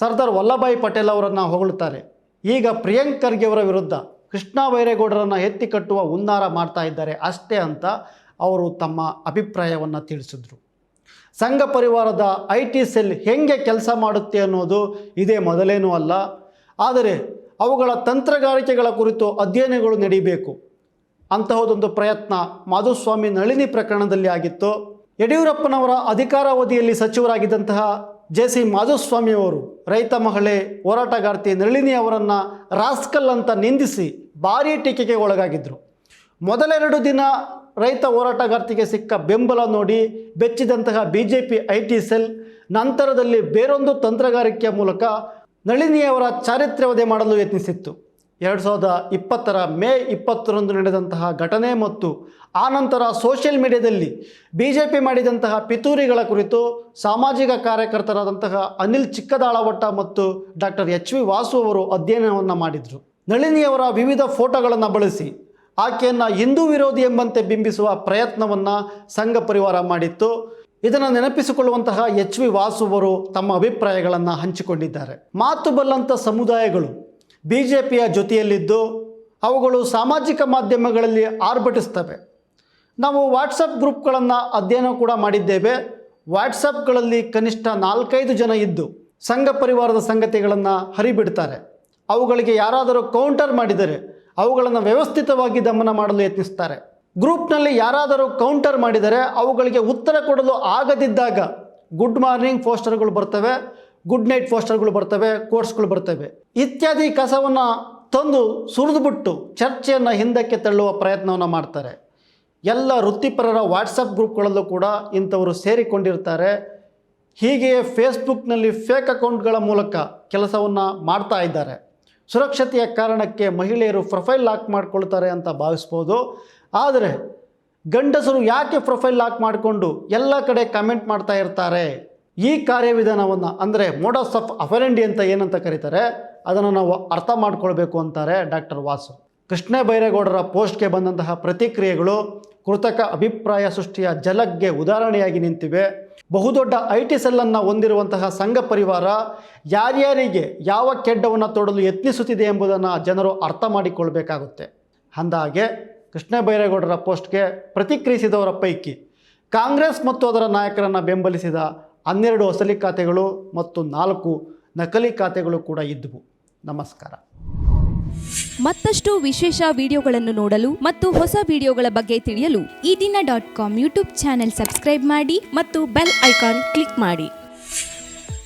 ಸರ್ದಾರ್ ವಲ್ಲಭಾಯಿ ಪಟೇಲ್ ಅವರನ್ನು ಹೊಗಳುತ್ತಾರೆ ಈಗ ಪ್ರಿಯಾಂಕ್ ವಿರುದ್ಧ ಕೃಷ್ಣ ಬೈರೇಗೌಡರನ್ನು ಎತ್ತಿ ಕಟ್ಟುವ ಹುನ್ನಾರ ಮಾಡ್ತಾ ಇದ್ದಾರೆ ಅಷ್ಟೇ ಅಂತ ಅವರು ತಮ್ಮ ಅಭಿಪ್ರಾಯವನ್ನು ತಿಳಿಸಿದರು. ಸಂಘ ಪರಿವಾರದ ಐ ಟಿ ಸೆಲ್ ಹೇಗೆ ಕೆಲಸ ಮಾಡುತ್ತೆ ಅನ್ನೋದು ಇದೇ ಮೊದಲೇನೂ ಅಲ್ಲ. ಆದರೆ ಅವುಗಳ ತಂತ್ರಗಾರಿಕೆಗಳ ಕುರಿತು ಅಧ್ಯಯನಗಳು ನಡೀಬೇಕು. ಅಂತಹದೊಂದು ಪ್ರಯತ್ನ ಮಾಧುಸ್ವಾಮಿ ನಳಿನಿ ಪ್ರಕರಣದಲ್ಲಿ ಆಗಿತ್ತು. ಯಡಿಯೂರಪ್ಪನವರ ಅಧಿಕಾರಾವಧಿಯಲ್ಲಿ ಸಚಿವರಾಗಿದ್ದಂತಹ ಜೆ ಸಿ ಮಾಧುಸ್ವಾಮಿಯವರು ರೈತ ಮಹಳೆ ಹೋರಾಟಗಾರ್ತಿ ನಳಿನಿ ಅವರನ್ನು ರಾಸ್ಕಲ್ ಅಂತ ನಿಂದಿಸಿ ಭಾರೀ ಟೀಕೆಗೆ ಒಳಗಾಗಿದ್ದರು ಮೊದಲೆರಡು ದಿನ ರೈತ ಹೋರಾಟಗಾರ್ತಿಗೆ ಸಿಕ್ಕ ಬೆಂಬಲ ನೋಡಿ ಬೆಚ್ಚಿದಂತಹ B J P I T cell ನಂತರದಲ್ಲಿ ಬೇರೊಂದು ತಂತ್ರಗಾರಿಕೆಯ ಮೂಲಕ ನಳಿನಿಯವರ ಚಾರಿತ್ರ್ಯವದೆ ಮಾಡಲು ಯತ್ನಿಸಿತ್ತು. ಎರಡು ಸಾವಿರದ ಇಪ್ಪತ್ತರ ಮೇ ಇಪ್ಪತ್ತರಂದು ನಡೆದಂತಹ ಘಟನೆ ಮತ್ತು ಆನಂತರ ಸೋಷಿಯಲ್ ಮೀಡಿಯಾದಲ್ಲಿ ಬಿ ಜೆ ಪಿ ಮಾಡಿದಂತಹ ಪಿತೂರಿಗಳ ಕುರಿತು ಸಾಮಾಜಿಕ ಕಾರ್ಯಕರ್ತರಾದಂತಹ ಅನಿಲ್ ಚಿಕ್ಕದಾಳವಟ್ಟ ಮತ್ತು ಡಾಕ್ಟರ್ ಎಚ್ ವಿ ವಾಸು ಅವರು ಅಧ್ಯಯನವನ್ನು ಮಾಡಿದರು. ನಳಿನಿಯವರ ವಿವಿಧ ಫೋಟೋಗಳನ್ನು ಬಳಸಿ ಆಕೆಯನ್ನು ಹಿಂದೂ ವಿರೋಧಿ ಎಂಬಂತೆ ಬಿಂಬಿಸುವ ಪ್ರಯತ್ನವನ್ನು ಸಂಘ ಪರಿವಾರ ಮಾಡಿತ್ತು. ಇದನ್ನು ನೆನಪಿಸಿಕೊಳ್ಳುವಂತಹ ಎಚ್ ವಿ ವಾಸು ಅವರು ತಮ್ಮ ಅಭಿಪ್ರಾಯಗಳನ್ನು ಹಂಚಿಕೊಂಡಿದ್ದಾರೆ. ಮಾತು ಬಲ್ಲಂಥ ಸಮುದಾಯಗಳು ಬಿ ಜೆ ಪಿಯ ಜೊತೆಯಲ್ಲಿದ್ದು ಅವುಗಳು ಸಾಮಾಜಿಕ ಮಾಧ್ಯಮಗಳಲ್ಲಿ ಆರ್ಭಟಿಸ್ತವೆ ನಾವು ವಾಟ್ಸಪ್ ಗ್ರೂಪ್ಗಳನ್ನು ಅಧ್ಯಯನ ಕೂಡ ಮಾಡಿದ್ದೇವೆ. ವಾಟ್ಸಪ್ಗಳಲ್ಲಿ ಕನಿಷ್ಠ ನಾಲ್ಕೈದು ಜನ ಇದ್ದು ಸಂಘ ಪರಿವಾರದ ಸಂಗತಿಗಳನ್ನು ಹರಿಬಿಡ್ತಾರೆ. ಅವುಗಳಿಗೆ ಯಾರಾದರೂ ಕೌಂಟರ್ ಮಾಡಿದರೆ ಅವುಗಳನ್ನು ವ್ಯವಸ್ಥಿತವಾಗಿ ದಮನ ಮಾಡಲು ಯತ್ನಿಸ್ತಾರೆ. ಗ್ರೂಪ್ನಲ್ಲಿ ಯಾರಾದರೂ ಕೌಂಟರ್ ಮಾಡಿದರೆ ಅವುಗಳಿಗೆ ಉತ್ತರ ಕೊಡಲು ಆಗದಿದ್ದಾಗ ಗುಡ್ ಮಾರ್ನಿಂಗ್ ಪೋಸ್ಟರ್ಗಳು ಬರ್ತವೆ. ಗುಡ್ ನೈಟ್ ಪೋಸ್ಟರ್ಗಳು ಬರ್ತವೆ ಕೋರ್ಸ್ಗಳು ಬರ್ತವೆ. ಇತ್ಯಾದಿ ಕಸವನ್ನು ತಂದು ಸುರಿದುಬಿಟ್ಟು ಚರ್ಚೆಯನ್ನು ಹಿಂದಕ್ಕೆ ತಳ್ಳುವ ಪ್ರಯತ್ನವನ್ನು ಮಾಡ್ತಾರೆ. ಎಲ್ಲ ವೃತ್ತಿಪರರ ವಾಟ್ಸಪ್ ಗ್ರೂಪ್ಗಳಲ್ಲೂ ಕೂಡ ಇಂಥವರು ಸೇರಿಕೊಂಡಿರ್ತಾರೆ. ಹೀಗೆಯೇ ಫೇಸ್ಬುಕ್ನಲ್ಲಿ ಫೇಕ್ ಅಕೌಂಟ್ಗಳ ಮೂಲಕ ಕೆಲಸವನ್ನು ಮಾಡ್ತಾ ಇದ್ದಾರೆ. ಸುರಕ್ಷತೆಯ ಕಾರಣಕ್ಕೆ ಮಹಿಳೆಯರು ಪ್ರೊಫೈಲ್ ಲಾಕ್ ಮಾಡ್ಕೊಳ್ತಾರೆ ಅಂತ ಭಾವಿಸ್ಬೋದು. ಆದರೆ ಗಂಡಸರು ಯಾಕೆ ಪ್ರೊಫೈಲ್ ಲಾಕ್ ಮಾಡಿಕೊಂಡು ಎಲ್ಲ ಕಡೆ ಕಮೆಂಟ್ ಮಾಡ್ತಾ ಇರ್ತಾರೆ? ಈ ಕಾರ್ಯವಿಧಾನವನ್ನು ಅಂದರೆ ಮೋಡಸ್ ಆಫ್ ಅಫೆರೆಂಡಿ ಅಂತ ಏನಂತ ಕರೀತಾರೆ, ಅದನ್ನು ನಾವು ಅರ್ಥ ಮಾಡ್ಕೊಳ್ಬೇಕು ಅಂತಾರೆ ಡಾಕ್ಟರ್ ವಾಸು. ಕೃಷ್ಣ ಬೈರೇಗೌಡರ ಪೋಸ್ಟ್ಗೆ ಬಂದಂತಹ ಪ್ರತಿಕ್ರಿಯೆಗಳು ಕೃತಕ ಅಭಿಪ್ರಾಯ ಸೃಷ್ಟಿಯ ಜಲಕ್ಕೆ ಉದಾಹರಣೆಯಾಗಿ ನಿಂತಿವೆ. ಬಹುದೊಡ್ಡ ಐ ಟಿ ಸೆಲ್ಲನ್ನು ಹೊಂದಿರುವಂತಹ ಸಂಘ ಪರಿವಾರ ಯಾರ್ಯಾರಿಗೆ ಯಾವ ಕೆಡ್ಡವನ್ನು ತೊಡಲು ಯತ್ನಿಸುತ್ತಿದೆ ಎಂಬುದನ್ನು ಜನರು ಅರ್ಥ ಮಾಡಿಕೊಳ್ಬೇಕಾಗುತ್ತೆ. ಅಂದಾಗೆ ಕೃಷ್ಣ ಬೈರೇಗೌಡರ ಪೋಸ್ಟ್ಗೆ ಪ್ರತಿಕ್ರಿಯಿಸಿದವರ ಪೈಕಿ ಕಾಂಗ್ರೆಸ್ ಮತ್ತು ಅದರ ನಾಯಕರನ್ನು ಬೆಂಬಲಿಸಿದ ಹನ್ನೆರಡು ಅಸಲಿ ಖಾತೆಗಳು ಮತ್ತು ನಾಲ್ಕು ನಕಲಿ ಖಾತೆಗಳು ಕೂಡ ಇದ್ದವು ನಮಸ್ಕಾರ. ಮತ್ತಷ್ಟು ವಿಶೇಷ ವಿಡಿಯೋಗಳನ್ನು ನೋಡಲು ಮತ್ತು ಹೊಸ ವಿಡಿಯೋಗಳ ಬಗ್ಗೆ ತಿಳಿಯಲು Eedina dot com YouTube channel subscribe ಮಾಡಿ ಮತ್ತು ಬೆಲ್ ಐಕಾನ್ ಕ್ಲಿಕ್ ಮಾಡಿ.